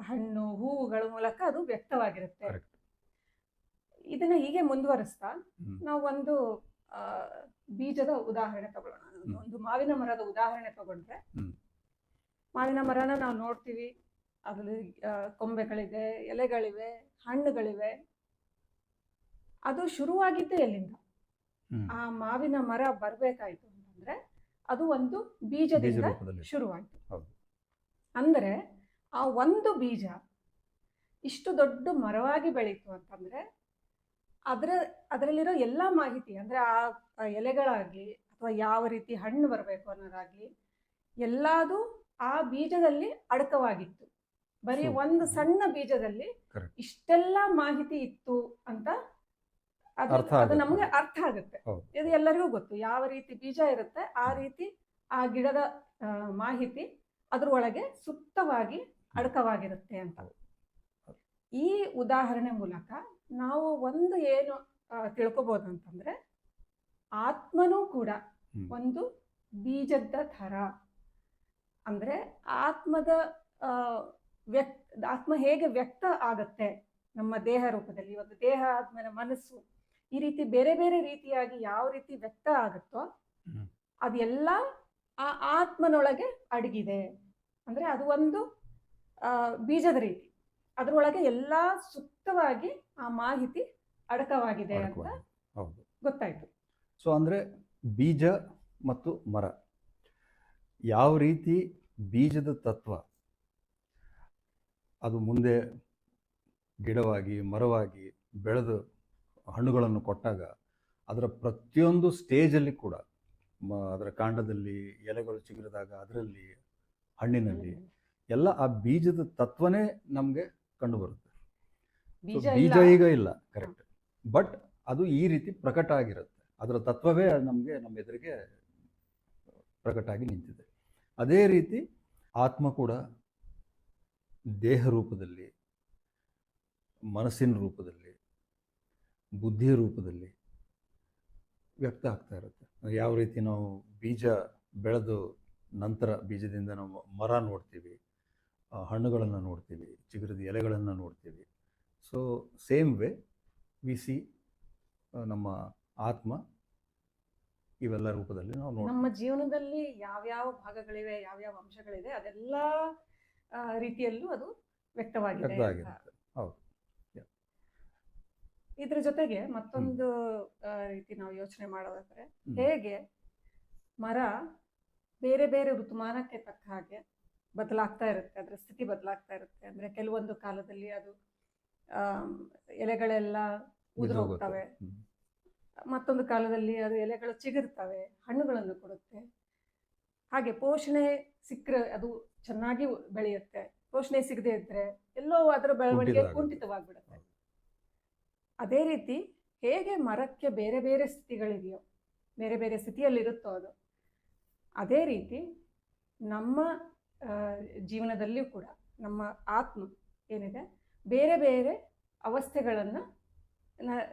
ಹಣ್ಣು ಹೂವುಗಳ ಮೂಲಕ ಅದು ವ್ಯಕ್ತವಾಗಿರುತ್ತೆ. ಇದನ್ನ ಹೀಗೆ ಮುಂದುವರಿಸ್ತಾ. ನಾವು ಒಂದು ಬೀಜದ ಉದಾಹರಣೆ ತಗೊಳ್ಳೋಣ. ಒಂದು ಮಾವಿನ ಮರದ ಉದಾಹರಣೆ ತಗೊಂಡ್ರೆ ಮಾವಿನ ಮರನ ನಾವು ನೋಡ್ತೀವಿ. ಅದ್ರಲ್ಲಿ ಕೊಂಬೆಗಳಿವೆ ಕೊಂಬೆಗಳಿದೆ ಎಲೆಗಳಿವೆ ಹಣ್ಣುಗಳಿವೆ. ಅದು ಶುರುವಾಗಿದ್ದೇ ಎಲ್ಲಿಂದ. ಆ ಮಾವಿನ ಮರ ಬರ್ಬೇಕಾಯ್ತು ಅಂತಂದ್ರೆ ಅದು ಒಂದು ಬೀಜದಿಂದ ಶುರುವಾಯ್ತು. ಅಂದ್ರೆ ಆ ಒಂದು ಬೀಜ ಇಷ್ಟು ದೊಡ್ಡ ಮರವಾಗಿ ಬೆಳೀತು ಅಂತಂದ್ರೆ ಅದರ ಅದರಲ್ಲಿರೋ ಎಲ್ಲ ಮಾಹಿತಿ ಅಂದ್ರೆ ಆ ಎಲೆಗಳಾಗ್ಲಿ ಅಥವಾ ಯಾವ ರೀತಿ ಹಣ್ಣು ಬರಬೇಕು ಅನ್ನೋದಾಗ್ಲಿ ಎಲ್ಲಾದು ಆ ಬೀಜದಲ್ಲಿ ಅಡಕವಾಗಿತ್ತು. ಬರೀ ಒಂದು ಸಣ್ಣ ಬೀಜದಲ್ಲಿ. ಇಷ್ಟೆಲ್ಲ ಮಾಹಿತಿ ಇತ್ತು ಅಂತ ಅದು. ನಮಗೆ ಅರ್ಥ ಆಗುತ್ತೆ. ಇದು ಎಲ್ಲರಿಗೂ ಗೊತ್ತು. ಯಾವ ರೀತಿ ಬೀಜ ಇರುತ್ತೆ ಆ ರೀತಿ ಆ ಗಿಡದ ಮಾಹಿತಿ ಅದರೊಳಗೆ ಸುಪ್ತವಾಗಿ ಅಡಕವಾಗಿರುತ್ತೆ ಅಂತ. ಈ ಉದಾಹರಣೆ ಮೂಲಕ ನಾವು ಒಂದು ಏನು ತಿಳ್ಕೊಬಹುದು ತಿಳ್ಕೊಬೋದು ಅಂತಂದ್ರೆ ಆತ್ಮನೂ ಕೂಡ ಒಂದು ಬೀಜದ ಥರ. ಅಂದ್ರೆ ಆತ್ಮದ ವ್ಯಕ್ತ ವ್ಯಕ್ ಆತ್ಮ ಹೇಗೆ ವ್ಯಕ್ತ ಆಗತ್ತೆ ನಮ್ಮ ದೇಹ ರೂಪದಲ್ಲಿ. ಒಂದು ದೇಹ ಆದ್ಮೇಲೆ ಮನಸ್ಸು ಈ ರೀತಿ ಬೇರೆ ಬೇರೆ ರೀತಿಯಾಗಿ ಯಾವ ರೀತಿ ವ್ಯಕ್ತ ಆಗುತ್ತೋ. ಅದೆಲ್ಲ ಆ ಆತ್ಮನೊಳಗೆ ಅಡಗಿದೆ. ಅಂದ್ರೆ ಅದು ಒಂದು ಬೀಜದ ರೀತಿ. ಅದರೊಳಗೆ ಎಲ್ಲ ಸುಪ್ತವಾಗಿ ಆ ಮಾಹಿತಿ ಅಡಕವಾಗಿದೆ ಅಂತ ಹೌದು. ಗೊತ್ತಾಯ್ತು. ಸೊ ಅಂದ್ರೆ ಬೀಜ ಮತ್ತು ಮರ. ಯಾವ ರೀತಿ ಬೀಜದ ತತ್ವ ಅದು ಮುಂದೆ ಗಿಡವಾಗಿ ಮರವಾಗಿ ಬೆಳೆದು ಹಣ್ಣುಗಳನ್ನು ಕೊಟ್ಟಾಗ ಅದರ ಪ್ರತಿಯೊಂದು ಸ್ಟೇಜಲ್ಲಿ ಕೂಡ ಅದರ ಕಾಂಡದಲ್ಲಿ ಎಲೆಗಳು ಚಿಗುರಿದಾಗ ಅದರಲ್ಲಿ ಹಣ್ಣಿನಲ್ಲಿ ಎಲ್ಲ ಆ ಬೀಜದ ತತ್ವನೇ ನಮಗೆ ಕಂಡುಬರುತ್ತೆ. ಬರುತ್ತೆ ಬೀಜ ಬೀಜ ಈಗ ಇಲ್ಲ ಕರೆಕ್ಟ್ ಬಟ್ ಅದು ಈ ರೀತಿ ಪ್ರಕಟ ಆಗಿರುತ್ತೆ. ಅದರ ತತ್ವವೇ ನಮಗೆ ನಮ್ಮ ಎದುರಿಗೆ ಪ್ರಕಟ ಆಗಿ ನಿಂತಿದೆ. ಅದೇ ರೀತಿ ಆತ್ಮ ಕೂಡ ದೇಹ ರೂಪದಲ್ಲಿ ಮನಸ್ಸಿನ ರೂಪದಲ್ಲಿ ಬುದ್ಧಿಯ ರೂಪದಲ್ಲಿ ವ್ಯಕ್ತ ಆಗ್ತಾ ಇರುತ್ತೆ. ಯಾವ ರೀತಿ ನಾವು ಬೀಜ ಬೆಳೆದು ನಂತರ ಬೀಜದಿಂದ ನಾವು ಮರ ನೋಡ್ತೀವಿ ಹಣ್ಣುಗಳನ್ನು ನೋಡ್ತೀವಿ ಚಿಗುರದ ಎಲೆಗಳನ್ನು ನೋಡ್ತೀವಿ. So same way we see ನಮ್ಮ ಆತ್ಮ ಇವೆಲ್ಲ ರೂಪದಲ್ಲಿ ನಾವು ನೋಡ್ತೀವಿ. ನಮ್ಮ ಜೀವನದಲ್ಲಿ ಯಾವ್ಯಾವ ಭಾಗಗಳಿವೆ ಯಾವ್ಯಾವ ಅಂಶಗಳಿದೆ ಅದೆಲ್ಲ ರೀತಿಯಲ್ಲೂ ಅದು ವ್ಯಕ್ತವಾಗಿದೆ ವ್ಯಕ್ತ ಅಂತ. ಆಗಿರುತ್ತೆ ಹೌದು ಇದ್ರ ಜೊತೆಗೆ ಮತ್ತೊಂದು ರೀತಿ ನಾವು ಯೋಚನೆ ಮಾಡೋದಾದ್ರೆ. ಹೇಗೆ ಮರ ಬೇರೆ ಬೇರೆ ಋತುಮಾನಕ್ಕೆ ತಕ್ಕ ಹಾಗೆ ಬದಲಾಗ್ತಾ ಇರುತ್ತೆ ಅದರ ಸ್ಥಿತಿ ಬದಲಾಗ್ತಾ ಇರುತ್ತೆ. ಅಂದ್ರೆ ಕೆಲವೊಂದು ಕಾಲದಲ್ಲಿ ಅದು ಎಲೆಗಳೆಲ್ಲ ಉದುರು ಬಿದ್ದೋಗುತ್ತೆ. ಹೋಗ್ತವೆ. ಮತ್ತೊಂದು ಕಾಲದಲ್ಲಿ ಅದು ಎಲೆಗಳು ಚಿಗುರ್ತವೆ ಹಣ್ಣುಗಳನ್ನು ಕೊಡುತ್ತೆ. ಹಾಗೆ ಪೋಷಣೆ ಸಿಕ್ಕರೆ ಅದು ಚೆನ್ನಾಗಿ ಬೆಳೆಯುತ್ತೆ. ಪೋಷಣೆ ಸಿಗದೆ ಇದ್ರೆ ಎಲ್ಲೋ ಅದರ ಬೆಳವಣಿಗೆ ಕುಂಠಿತ ಕುಂಠಿತವಾಗ್ಬಿಡುತ್ತೆ. ಅದೇ ರೀತಿ ಹೇಗೆ ಮರಕ್ಕೆ ಬೇರೆ ಬೇರೆ ಸ್ಥಿತಿಗಳಿದೆಯೋ ಬೇರೆ ಬೇರೆ ಸ್ಥಿತಿಯಲ್ಲಿರುತ್ತೋ ಅದು. ಅದೇ ರೀತಿ ನಮ್ಮ ಜೀವನದಲ್ಲಿಯೂ ಕೂಡ ನಮ್ಮ ಆತ್ಮ ಏನಿದೆ ಬೇರೆ ಬೇರೆ ಅವಸ್ಥೆಗಳನ್ನು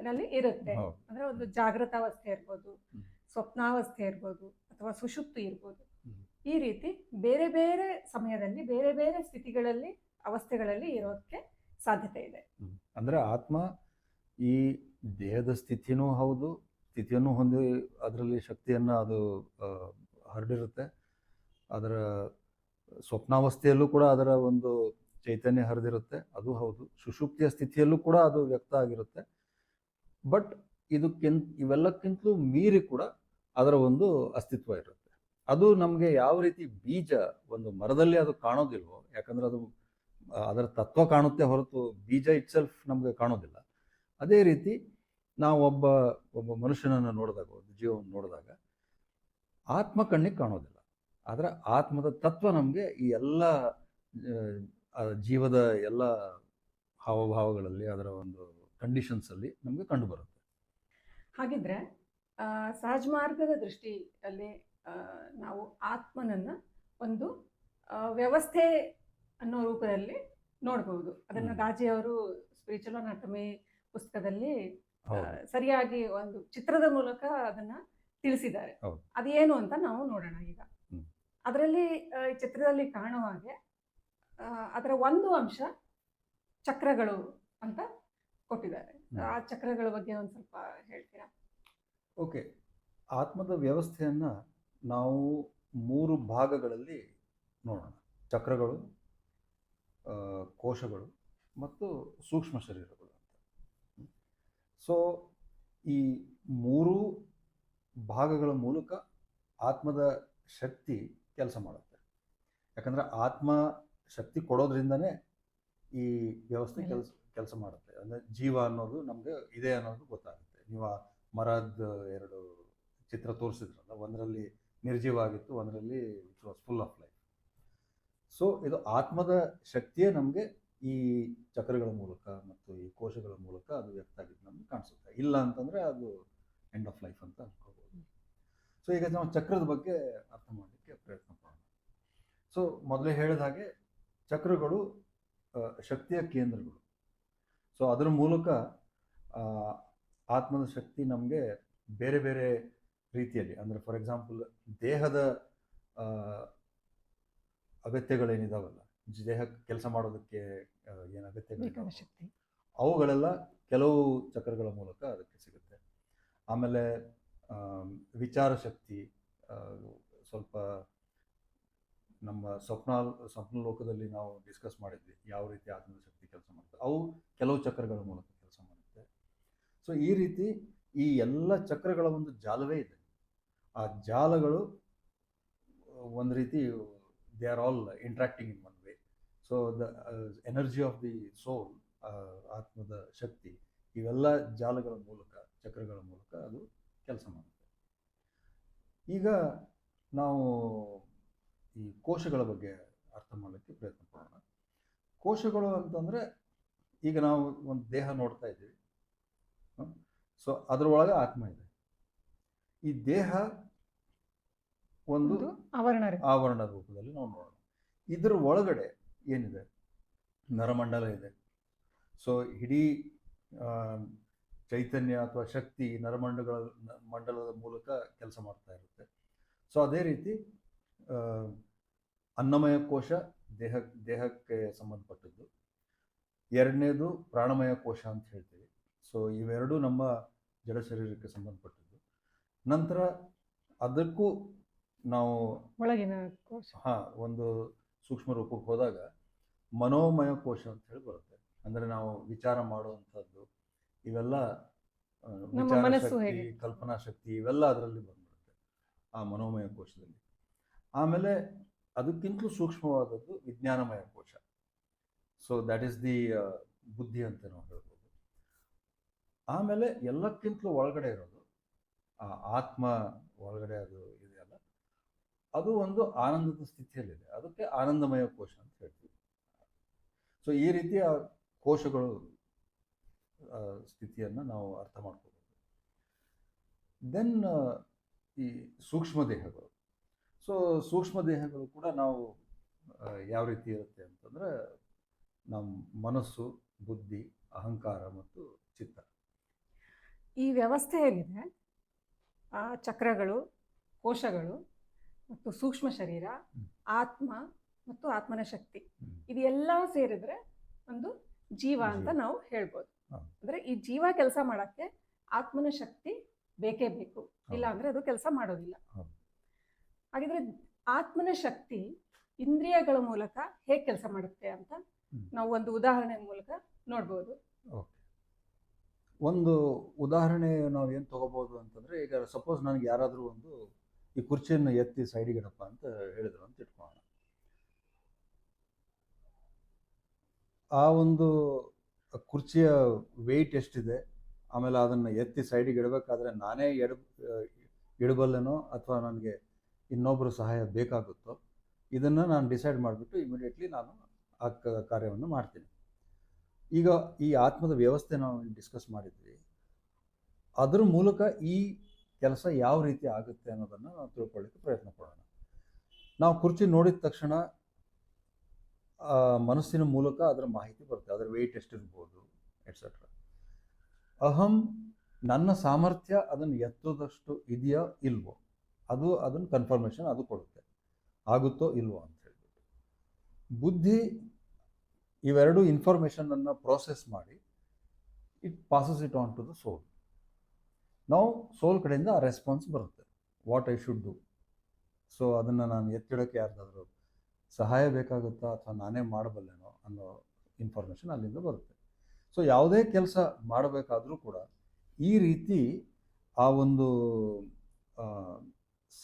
ನಲ್ಲಿ ಇರುತ್ತೆ. ಅಂದರೆ ಒಂದು ಜಾಗೃತಾವಸ್ಥೆ ಇರ್ಬೋದು. ಸ್ವಪ್ನಾವಸ್ಥೆ ಇರ್ಬೋದು ಅಥವಾ ಸುಷುಪ್ತಿ ಇರ್ಬೋದು. ಈ ರೀತಿ ಬೇರೆ ಬೇರೆ ಸಮಯದಲ್ಲಿ ಬೇರೆ ಬೇರೆ ಸ್ಥಿತಿಗಳಲ್ಲಿ ಅವಸ್ಥೆಗಳಲ್ಲಿ ಇರೋಕ್ಕೆ ಸಾಧ್ಯತೆ ಇದೆ. ಅಂದ್ರೆ ಆತ್ಮ ಈ ದೇಹದ ಸ್ಥಿತಿನೂ ಹೌದು, ಸ್ಥಿತಿಯನ್ನು ಹೊಂದಿ, ಅದರಲ್ಲಿ ಶಕ್ತಿಯನ್ನು ಅದು ಹರಡಿರುತ್ತೆ. ಅದರ ಸ್ವಪ್ನಾವಸ್ಥೆಯಲ್ಲೂ ಕೂಡ ಅದರ ಒಂದು ಚೈತನ್ಯ ಹರಿದಿರುತ್ತೆ. ಅದು ಹೌದು. ಸುಷುಪ್ತಿಯ ಸ್ಥಿತಿಯಲ್ಲೂ ಕೂಡ ಅದು ವ್ಯಕ್ತ ಆಗಿರುತ್ತೆ. ಬಟ್ ಇದಕ್ಕಿಂತ ಇವೆಲ್ಲಕ್ಕಿಂತಲೂ ಮೀರಿ ಕೂಡ ಅದರ ಒಂದು ಅಸ್ತಿತ್ವ ಇರುತ್ತೆ. ಅದು ನಮಗೆ ಯಾವ ರೀತಿ ಬೀಜ ಒಂದು ಮರದಲ್ಲಿ ಅದು ಕಾಣೋದಿಲ್ವೋ, ಯಾಕಂದ್ರೆ ಅದು, ಅದರ ತತ್ವ ಕಾಣುತ್ತೆ ಹೊರತು ಬೀಜ ಇಟ್ಸೆಲ್ಫ್ ನಮಗೆ ಕಾಣೋದಿಲ್ಲ. ಅದೇ ರೀತಿ ನಾವು ಒಬ್ಬ ಒಬ್ಬ ಮನುಷ್ಯನನ್ನು ನೋಡಿದಾಗ ಒಂದು ಜೀವವನ್ನು ನೋಡಿದಾಗ ಆತ್ಮ ಕಣ್ಣಿಗೆ ಕಾಣೋದಿಲ್ಲ. ಆದರೆ ಆತ್ಮದ ತತ್ವ ನಮಗೆ ಈ ಎಲ್ಲ ಜೀವದ ಎಲ್ಲ ಹಾವಭಾವಗಳಲ್ಲಿ ಅದರ ಒಂದು ಕಂಡೀಷನ್ಸಲ್ಲಿ ನಮಗೆ ಕಂಡು ಬರುತ್ತೆ ಹಾಗಿದ್ರೆ ಸಹಜ ಮಾರ್ಗದ ದೃಷ್ಟಿಯಲ್ಲಿ ನಾವು ಆತ್ಮನನ್ನ ಒಂದು ವ್ಯವಸ್ಥೆ ಅನ್ನೋ ರೂಪದಲ್ಲಿ ನೋಡಬಹುದು ಅದನ್ನು ಗಾಜಿಯವರು ಸ್ಪಿರಿಚುವಲ್ ಅನಾಟಮಿ ಪುಸ್ತಕದಲ್ಲಿ ಸರಿಯಾಗಿ ಒಂದು ಚಿತ್ರದ ಮೂಲಕ ಅದನ್ನ ತಿಳಿಸಿದ್ದಾರೆ. ಅದೇನು ಅಂತ ನಾವು ನೋಡೋಣ ಈಗ. ಅದರಲ್ಲಿ ಈ ಚಿತ್ರದಲ್ಲಿ ಕಾಣುವ ಹಾಗೆ ಅದರ ಒಂದು ಅಂಶ ಚಕ್ರಗಳು ಅಂತ ಕೊಟ್ಟಿದ್ದಾರೆ. ಆ ಚಕ್ರಗಳ ಬಗ್ಗೆ ಒಂದು ಸ್ವಲ್ಪ ಹೇಳ್ತೀರಾ? ಓಕೆ. ಆತ್ಮದ ವ್ಯವಸ್ಥೆಯನ್ನು ನಾವು ಮೂರು ಭಾಗಗಳಲ್ಲಿ ನೋಡೋಣ. ಚಕ್ರಗಳು ಕೋಶಗಳು ಮತ್ತು ಸೂಕ್ಷ್ಮ ಶರೀರಗಳು. ಸೊ ಈ ಮೂರು ಭಾಗಗಳ ಮೂಲಕ ಆತ್ಮದ ಶಕ್ತಿ ಕೆಲಸ ಮಾಡುತ್ತೆ. ಯಾಕಂದರೆ ಆತ್ಮ ಶಕ್ತಿ ಕೊಡೋದ್ರಿಂದನೇ ಈ ವ್ಯವಸ್ಥೆ ಕೆಲಸ ಕೆಲಸ ಮಾಡುತ್ತೆ. ಅಂದರೆ ಜೀವ ಅನ್ನೋದು ನಮಗೆ ಇದೆ ಅನ್ನೋದು ಗೊತ್ತಾಗುತ್ತೆ. ನೀವು ಆ ಮರದ ಎರಡು ಚಿತ್ರ ತೋರಿಸಿದ್ರಲ್ಲ ಒಂದರಲ್ಲಿ ನಿರ್ಜೀವ ಆಗಿತ್ತು ಒಂದರಲ್ಲಿ it was full of life so ಇದು ಆತ್ಮದ ಶಕ್ತಿಯೇ ನಮಗೆ ಈ ಚಕ್ರಗಳ ಮೂಲಕ ಮತ್ತು ಈ ಕೋಶಗಳ ಮೂಲಕ ಅದು ವ್ಯಕ್ತ ಆಗಿದ್ದು ನಮಗೆ ಕಾಣಿಸುತ್ತೆ. ಇಲ್ಲ ಅಂತಂದರೆ ಅದು ಎಂಡ್ ಆಫ್ ಲೈಫ್ ಅಂತ ಅನ್ಕೋಬೋದು. ಸೊ ಈಗ ನಾವು ಚಕ್ರದ ಬಗ್ಗೆ ಅರ್ಥ ಮಾಡಲಿಕ್ಕೆ ಪ್ರಯತ್ನ ಮಾಡೋಣ ಸೊ ಮೊದಲೇ ಹೇಳಿದ ಹಾಗೆ ಚಕ್ರಗಳು ಶಕ್ತಿಯ ಕೇಂದ್ರಗಳು. ಸೊ ಅದರ ಮೂಲಕ ಆತ್ಮದ ಶಕ್ತಿ ನಮಗೆ ಬೇರೆ ಬೇರೆ ರೀತಿಯಲ್ಲಿ, ಅಂದರೆ ಫಾರ್ ಎಕ್ಸಾಂಪಲ್ ದೇಹದ ಅಗತ್ಯಗಳೇನಿದಾವಲ್ಲ ದೇಹಕ್ಕೆ ಕೆಲಸ ಮಾಡೋದಕ್ಕೆ ಏನಾಗುತ್ತೆ ಶಕ್ತಿ. ಅವುಗಳೆಲ್ಲ ಕೆಲವು ಚಕ್ರಗಳ ಮೂಲಕ ಅದಕ್ಕೆ ಸಿಗುತ್ತೆ. ಆಮೇಲೆ ಆಮ್, ವಿಚಾರ ಶಕ್ತಿ ಸ್ವಲ್ಪ ನಮ್ಮ ಸ್ವಪ್ನ ಸ್ವಪ್ನ ಲೋಕದಲ್ಲಿ ನಾವು ಡಿಸ್ಕಸ್ ಮಾಡಿದ್ವಿ ಯಾವ ರೀತಿ ಆತ್ಮದ ಶಕ್ತಿ ಕೆಲಸ ಮಾಡುತ್ತೆ. ಅವು ಕೆಲವು ಚಕ್ರಗಳ ಮೂಲಕ ಕೆಲಸ ಮಾಡುತ್ತೆ. ಸೊ ಈ ರೀತಿ ಈ ಎಲ್ಲ ಚಕ್ರಗಳ ಒಂದು ಜಾಲವೇ ಇದೆ. ಆ ಜಾಲಗಳು ಒಂದು ರೀತಿ they are all interacting in one so the energy of the soul ಆತ್ಮದ ಶಕ್ತಿ ಇವೆಲ್ಲ ಜಾಲಗಳ ಮೂಲಕ ಚಕ್ರಗಳ ಮೂಲಕ ಅದು ಕೆಲಸ ಮಾಡುತ್ತೆ. ಈಗ ನಾವು ಈ ಕೋಶಗಳ ಬಗ್ಗೆ ಅರ್ಥ ಮಾಡಲಿಕ್ಕೆ ಪ್ರಯತ್ನ ಪಡೋಣ. ಕೋಶಗಳು ಅಂತಂದರೆ ಈಗ ನಾವು ಒಂದು ದೇಹ ನೋಡ್ತಾ ಇದ್ದೀವಿ. ಸೊ ಅದರೊಳಗೆ ಆತ್ಮ ಇದೆ. ಈ ದೇಹ ಒಂದು ಆವರಣ. ಆವರಣ ರೂಪದಲ್ಲಿ ನಾವು ನೋಡೋಣ. ಇದರ ಒಳಗಡೆ ಏನಿದೆ? ನರಮಂಡಲ ಇದೆ. ಸೊ ಇಡೀ ಚೈತನ್ಯ ಅಥವಾ ಶಕ್ತಿ ನರಮಂಡಗಳ ನ- ಮಂಡಲದ ಮೂಲಕ ಕೆಲಸ ಮಾಡ್ತಾ ಇರುತ್ತೆ. ಸೊ ಅದೇ ರೀತಿ ಅನ್ನಮಯ ಕೋಶ ದೇಹ ದೇಹಕ್ಕೆ ಸಂಬಂಧಪಟ್ಟದ್ದು. ಎರಡನೇದು ಪ್ರಾಣಮಯ ಕೋಶ ಅಂತ ಹೇಳ್ತೀವಿ. ಸೊ ಇವೆರಡೂ ನಮ್ಮ ಜಡ ಶರೀರಕ್ಕೆ ಸಂಬಂಧಪಟ್ಟದ್ದು. ನಂತರ ಅದಕ್ಕೂ ನಾವು ಒಳಗಿನ ಕೋಶ. ಹಾ ಒಂದು ಸೂಕ್ಷ್ಮ ರೂಪಕ್ಕೆ ಹೋದಾಗ ಮನೋಮಯ ಕೋಶ ಅಂತ ಹೇಳಿ ಬರುತ್ತೆ. ಅಂದ್ರೆ ನಾವು ವಿಚಾರ ಮಾಡುವಂಥದ್ದು ಇವೆಲ್ಲ ವಿಚಾರ ಶಕ್ತಿ ಕಲ್ಪನಾ ಶಕ್ತಿ ಇವೆಲ್ಲ ಅದರಲ್ಲಿ ಬಂದ್ಬಿಡುತ್ತೆ ಆ ಮನೋಮಯ ಕೋಶದಲ್ಲಿ. ಆಮೇಲೆ ಅದಕ್ಕಿಂತಲೂ ಸೂಕ್ಷ್ಮವಾದದ್ದು ವಿಜ್ಞಾನಮಯ ಕೋಶ. ಸೊ ದ್ಯಾಟ್ ಈಸ್ ದಿ ಬುದ್ಧಿ ಅಂತ ನಾವು ಹೇಳ್ಬೋದು. ಆಮೇಲೆ ಎಲ್ಲಕ್ಕಿಂತಲೂ ಒಳಗಡೆ ಇರೋದು ಆ ಆತ್ಮ ಒಳಗಡೆ ಅದು ಇದೆಯಲ್ಲ ಅದು ಒಂದು ಆನಂದದ ಸ್ಥಿತಿಯಲ್ಲಿದೆ. ಅದಕ್ಕೆ ಆನಂದಮಯ ಕೋಶ ಅಂತ ಹೇಳ್ತೀವಿ. ಸೊ ಈ ರೀತಿಯ ಕೋಶಗಳು ಸ್ಥಿತಿಯನ್ನು ನಾವು ಅರ್ಥ ಮಾಡ್ಕೋಬಹುದು ದೆನ್ ಈ ಸೂಕ್ಷ್ಮ ದೇಹಗಳು. ಸೊ ಸೂಕ್ಷ್ಮ ದೇಹಗಳು ಕೂಡ ನಾವು ಯಾವ ರೀತಿ ಇರುತ್ತೆ ಅಂತಂದ್ರೆ ನಮ್ಮ ಮನಸ್ಸು ಬುದ್ಧಿ ಅಹಂಕಾರ ಮತ್ತು ಚಿತ್ತ. ಈ ವ್ಯವಸ್ಥೆ ಏನಿದೆ ಆ ಚಕ್ರಗಳು ಕೋಶಗಳು ಮತ್ತು ಸೂಕ್ಷ್ಮ ಶರೀರ ಆತ್ಮ ಮತ್ತು ಆತ್ಮನ ಶಕ್ತಿ ಇದು ಇದೆಲ್ಲ ಸೇರಿದ್ರೆ ಒಂದು ಜೀವ ಅಂತ ನಾವು ಹೇಳ್ಬೋದು. ಅಂದ್ರೆ ಈ ಜೀವ ಕೆಲಸ ಮಾಡಕ್ಕೆ ಆತ್ಮನ ಶಕ್ತಿ ಬೇಕೇ ಬೇಕು. ಇಲ್ಲ ಅಂದ್ರೆ ಅದು ಕೆಲಸ ಮಾಡೋದಿಲ್ಲ. ಹಾಗಿದ್ರೆ ಆತ್ಮನ ಶಕ್ತಿ ಇಂದ್ರಿಯಗಳ ಮೂಲಕ ಹೇಗೆ ಕೆಲಸ ಮಾಡುತ್ತೆ ಅಂತ ನಾವು ಒಂದು ಉದಾಹರಣೆ ಮೂಲಕ ನೋಡ್ಬೋದು. ಒಂದು ಉದಾಹರಣೆ ನಾವು ಏನು ತಗೋಬಹುದು ಅಂತಂದ್ರೆ ಈಗ ಸಪೋಸ್ ನನಗೆ ಯಾರಾದರೂ ಒಂದು ಈ ಕುರ್ಚಿಯನ್ನು ಎತ್ತಿ ಸೈಡಿಗೆ ಇಡಪ್ಪ ಅಂತ ಹೇಳಿದ್ರು ಅಂತ ಇಟ್ಕೊಳ್ಳೋಣ. ಆ ಒಂದು ಕುರ್ಚಿಯ ವೆಯ್ಟ್ ಎಷ್ಟಿದೆ? ಆಮೇಲೆ ಅದನ್ನು ಎತ್ತಿ ಸೈಡಿಗೆ ಇಡಬೇಕಾದ್ರೆ ನಾನೇ ಎಡ್, ಇಡಬಲ್ಲೆನೋ ಅಥವಾ ನನಗೆ ಇನ್ನೊಬ್ಬರು ಸಹಾಯ ಬೇಕಾಗುತ್ತೋ, ಇದನ್ನು ನಾನು ಡಿಸೈಡ್ ಮಾಡಿಬಿಟ್ಟು ಇಮಿಡಿಯೇಟ್ಲಿ ನಾನು ಆ ಕಾರ್ಯವನ್ನು ಮಾಡ್ತೀನಿ. ಈಗ ಈ ಆತ್ಮದ ವ್ಯವಸ್ಥೆ ನಾವು ಡಿಸ್ಕಸ್ ಮಾಡಿದ್ವಿ. ಅದರ ಮೂಲಕ ಈ ಕೆಲಸ ಯಾವ ರೀತಿ ಆಗುತ್ತೆ ಅನ್ನೋದನ್ನು ನಾವು ತಿಳ್ಕೊಳ್ಳಿಕ್ಕೆ ಪ್ರಯತ್ನ ಪಡೋಣ. ನಾವು ಕುರ್ಚಿ ನೋಡಿದ ತಕ್ಷಣ ಮನಸ್ಸಿನ ಮೂಲಕ ಅದರ ಮಾಹಿತಿ ಬರುತ್ತೆ, ಅದರ ವೆಯ್ಟ್ ಎಷ್ಟಿರ್ಬೋದು ಎಟ್ಸೆಟ್ರಾ ಅಹಂ ನನ್ನ ಸಾಮರ್ಥ್ಯ ಅದನ್ನು ಎತ್ತೋದಷ್ಟು ಇದೆಯಾ, ಇಲ್ವೋ, ಅದು ಅದನ್ನು ಕನ್ಫರ್ಮೇಷನ್ ಅದು ಕೊಡುತ್ತೆ. ಆಗುತ್ತೋ, ಇಲ್ವೋ ಅಂತ ಹೇಳ್ಬಿಟ್ಟು. ಬುದ್ಧಿ ಇವೆರಡು ಇನ್ಫಾರ್ಮೇಷನನ್ನು ಪ್ರೋಸೆಸ್ ಮಾಡಿ it passes it on to the soul ನಾವು ಸೋಲ್ ಕಡೆಯಿಂದ ಆ ರೆಸ್ಪಾನ್ಸ್ ಬರುತ್ತೆ. What I should do so ಅದನ್ನು ನಾನು ಎತ್ತಿಡೋಕ್ಕೆ ಯಾರ್ದಾದ್ರೂ ಸಹಾಯ ಬೇಕಾಗುತ್ತಾ ಅಥವಾ ನಾನೇ ಮಾಡಬಲ್ಲೇನೋ ಅನ್ನೋ ಇನ್ಫಾರ್ಮೇಷನ್ ಅಲ್ಲಿಂದ ಬರುತ್ತೆ. ಸೊ ಯಾವುದೇ ಕೆಲಸ ಮಾಡಬೇಕಾದರೂ ಕೂಡ ಈ ರೀತಿ ಆ ಒಂದು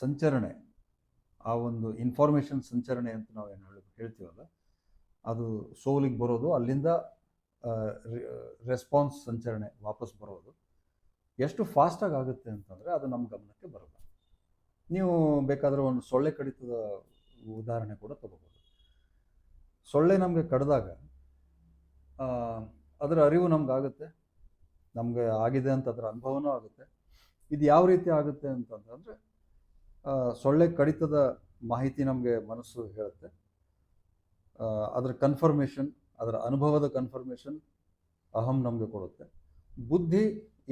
ಸಂಚರಣೆ, ಆ ಒಂದು ಇನ್ಫಾರ್ಮೇಷನ್ ಸಂಚರಣೆ ಅಂತ ನಾವು ಏನು ಹೇಳಿ ಹೇಳ್ತೀವಲ್ಲ, ಅದು ಸೋಲಿಗೆ ಬರೋದು, ಅಲ್ಲಿಂದ ರೆಸ್ಪಾನ್ಸ್ ಸಂಚರಣೆ ವಾಪಸ್ ಬರೋದು. ಎಷ್ಟು ಫಾಸ್ಟಾಗಿ ಆಗುತ್ತೆ ಅಂತಂದರೆ ಅದು ನಮ್ಮ ಗಮನಕ್ಕೆ ಬರಲ್ಲ. ನೀವು ಬೇಕಾದರೆ ಒಂದು ಸೊಳ್ಳೆ ಕಡಿತದ ಉದಾಹರಣೆ ಕೂಡ ತಗೋಬೋದು. ಸೊಳ್ಳೆ ನಮಗೆ ಕಡ್ದಾಗ ಅದರ ಅರಿವು ನಮ್ಗೆ ಆಗುತ್ತೆ ನಮಗೆ ಆಗಿದೆ ಅಂತ ಅದರ ಅನುಭವನೂ ಆಗುತ್ತೆ. ಇದು ಯಾವ ರೀತಿ ಆಗುತ್ತೆ ಅಂತಂತಂದರೆ ಸೊಳ್ಳೆ ಕಡಿತದ ಮಾಹಿತಿ ನಮಗೆ ಮನಸ್ಸು ಹೇಳುತ್ತೆ. ಅದರ ಕನ್ಫರ್ಮೇಷನ್ ಅದರ ಅನುಭವದ ಕನ್ಫರ್ಮೇಷನ್ ಅಹಂ ನಮಗೆ ಕೊಡುತ್ತೆ. ಬುದ್ಧಿ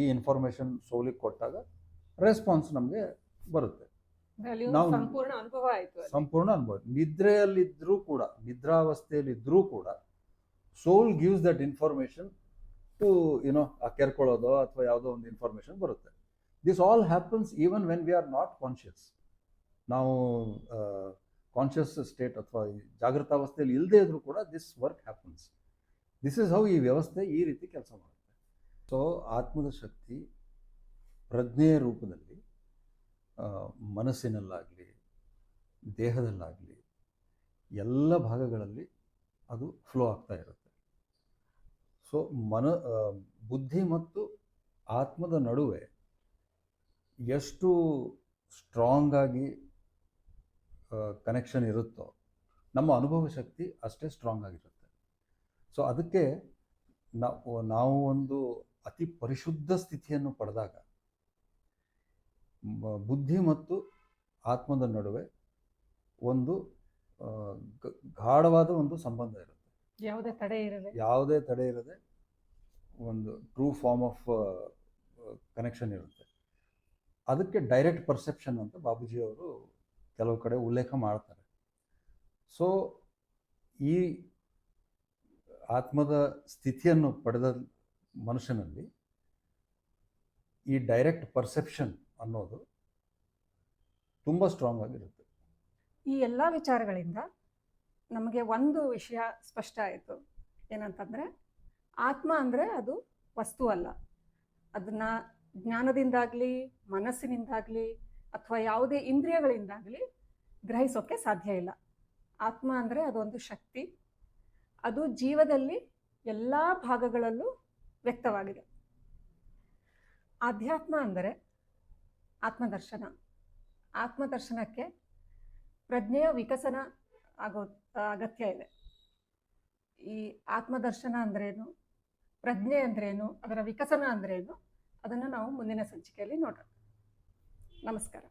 ಈ ಇನ್ಫಾರ್ಮೇಷನ್ ಸೋಲಿಗೆ ಕೊಟ್ಟಾಗ ರೆಸ್ಪಾನ್ಸ್ ನಮಗೆ ಬರುತ್ತೆ. ನಾವು- ಸಂಪೂರ್ಣ ಅನುಭವ ಆಯ್ತು ಅಲ್ಲಿ. ಸಂಪೂರ್ಣ ಅನುಭವ ನಿದ್ರೆಯಲ್ಲಿದ್ದರೂ ಕೂಡ ನಿದ್ರಾವಸ್ಥೆಯಲ್ಲಿದ್ದರೂ ಕೂಡ soul gives that information to you know ಕೆರ್ಕೊಳ್ಳೋದೋ ಅಥವಾ ಯಾವುದೋ ಒಂದು ಇನ್ಫಾರ್ಮೇಶನ್ ಬರುತ್ತೆ. This all happens even when we are not conscious ನಾವು ಕಾನ್ಷಿಯಸ್ ಸ್ಟೇಟ್ ಅಥವಾ ಜಾಗೃತಾವಸ್ಥೆಯಲ್ಲಿ ಇಲ್ಲದೇ ಇದ್ರೂ ಕೂಡ this work happens this is how ಈ ವ್ಯವಸ್ಥೆ ಈ ರೀತಿ ಕೆಲಸ ಮಾಡುತ್ತೆ. ಸೊ ಆತ್ಮದ ಶಕ್ತಿ ಪ್ರಜ್ಞೆಯ ರೂಪದಲ್ಲಿ ಆ, ಮನಸ್ಸಿನಲ್ಲಾಗಲಿ, ದೇಹದಲ್ಲಾಗಲಿ ಎಲ್ಲ ಭಾಗಗಳಲ್ಲಿ ಅದು ಫ್ಲೋ ಆಗ್ತಾ ಇರುತ್ತೆ. ಸೊ ಮನ ಬುದ್ಧಿ ಮತ್ತು ಆತ್ಮದ ನಡುವೆ ಎಷ್ಟು ಸ್ಟ್ರಾಂಗ್ ಆಗಿ ಕನೆಕ್ಷನ್ ಇರುತ್ತೋ, ನಮ್ಮ ಅನುಭವ ಶಕ್ತಿ ಅಷ್ಟೇ ಸ್ಟ್ರಾಂಗ್ ಆಗಿರುತ್ತೆ. ಸೊ ಅದಕ್ಕೆ ನಾವು ಒಂದು ಅತಿ ಪರಿಶುದ್ಧ ಸ್ಥಿತಿಯನ್ನು ಪಡೆದಾಗ ಬುದ್ಧಿ ಮತ್ತು ಆತ್ಮದ ನಡುವೆ ಒಂದು ಗಾಢವಾದ ಒಂದು ಸಂಬಂಧ ಇರುತ್ತೆ. ಯಾವುದೇ ತಡೆ ಇರದೆ? ಯಾವುದೇ ತಡೆ ಇರದೆ ಒಂದು ಟ್ರೂ ಫಾರ್ಮ್ ಆಫ್ ಕನೆಕ್ಷನ್ ಇರುತ್ತೆ. ಅದಕ್ಕೆ ಡೈರೆಕ್ಟ್ ಪರ್ಸೆಪ್ಷನ್ ಅಂತ ಬಾಬೂಜಿ ಅವರು ಕೆಲವು ಕಡೆ ಉಲ್ಲೇಖ ಮಾಡ್ತಾರೆ. ಸೊ ಈ ಆತ್ಮದ ಸ್ಥಿತಿಯನ್ನು ಪಡೆದ ಮನುಷ್ಯನಲ್ಲಿ ಈ ಡೈರೆಕ್ಟ್ ಪರ್ಸೆಪ್ಷನ್ ಅನ್ನೋದು ತುಂಬ ಸ್ಟ್ರಾಂಗ್ ಆಗಿರುತ್ತೆ. ಈ ಎಲ್ಲ ವಿಚಾರಗಳಿಂದ ನಮಗೆ ಒಂದು ವಿಷಯ ಸ್ಪಷ್ಟ ಆಯಿತು. ಏನಂತಂದರೆ, ಆತ್ಮ ಅಂದರೆ ಅದು ವಸ್ತು ಅಲ್ಲ. ಅದನ್ನ ಜ್ಞಾನದಿಂದಾಗಲಿ, ಮನಸ್ಸಿನಿಂದಾಗಲಿ, ಅಥವಾ ಯಾವುದೇ ಇಂದ್ರಿಯಗಳಿಂದಾಗಲಿ ಗ್ರಹಿಸೋಕ್ಕೆ ಸಾಧ್ಯ ಇಲ್ಲ. ಆತ್ಮ ಅಂದರೆ ಅದೊಂದು ಶಕ್ತಿ. ಅದು ಜೀವದಲ್ಲಿ ಎಲ್ಲ ಭಾಗಗಳಲ್ಲೂ ವ್ಯಕ್ತವಾಗಿದೆ. ಆಧ್ಯಾತ್ಮ ಅಂದರೆ ಆತ್ಮದರ್ಶನ. ಆತ್ಮದರ್ಶನಕ್ಕೆ ಪ್ರಜ್ಞೆಯ ವಿಕಸನ ಆಗೋ, ಅಗತ್ಯ ಇದೆ. ಈ ಆತ್ಮದರ್ಶನ ಅಂದ್ರೇನು, ಪ್ರಜ್ಞೆ ಅಂದ್ರೇನು, ಅದರ ವಿಕಸನ ಅಂದ್ರೇನು, ಅದನ್ನು ನಾವು ಮುಂದಿನ ಸಂಚಿಕೆಯಲ್ಲಿ ನೋಡೋಣ. ನಮಸ್ಕಾರ.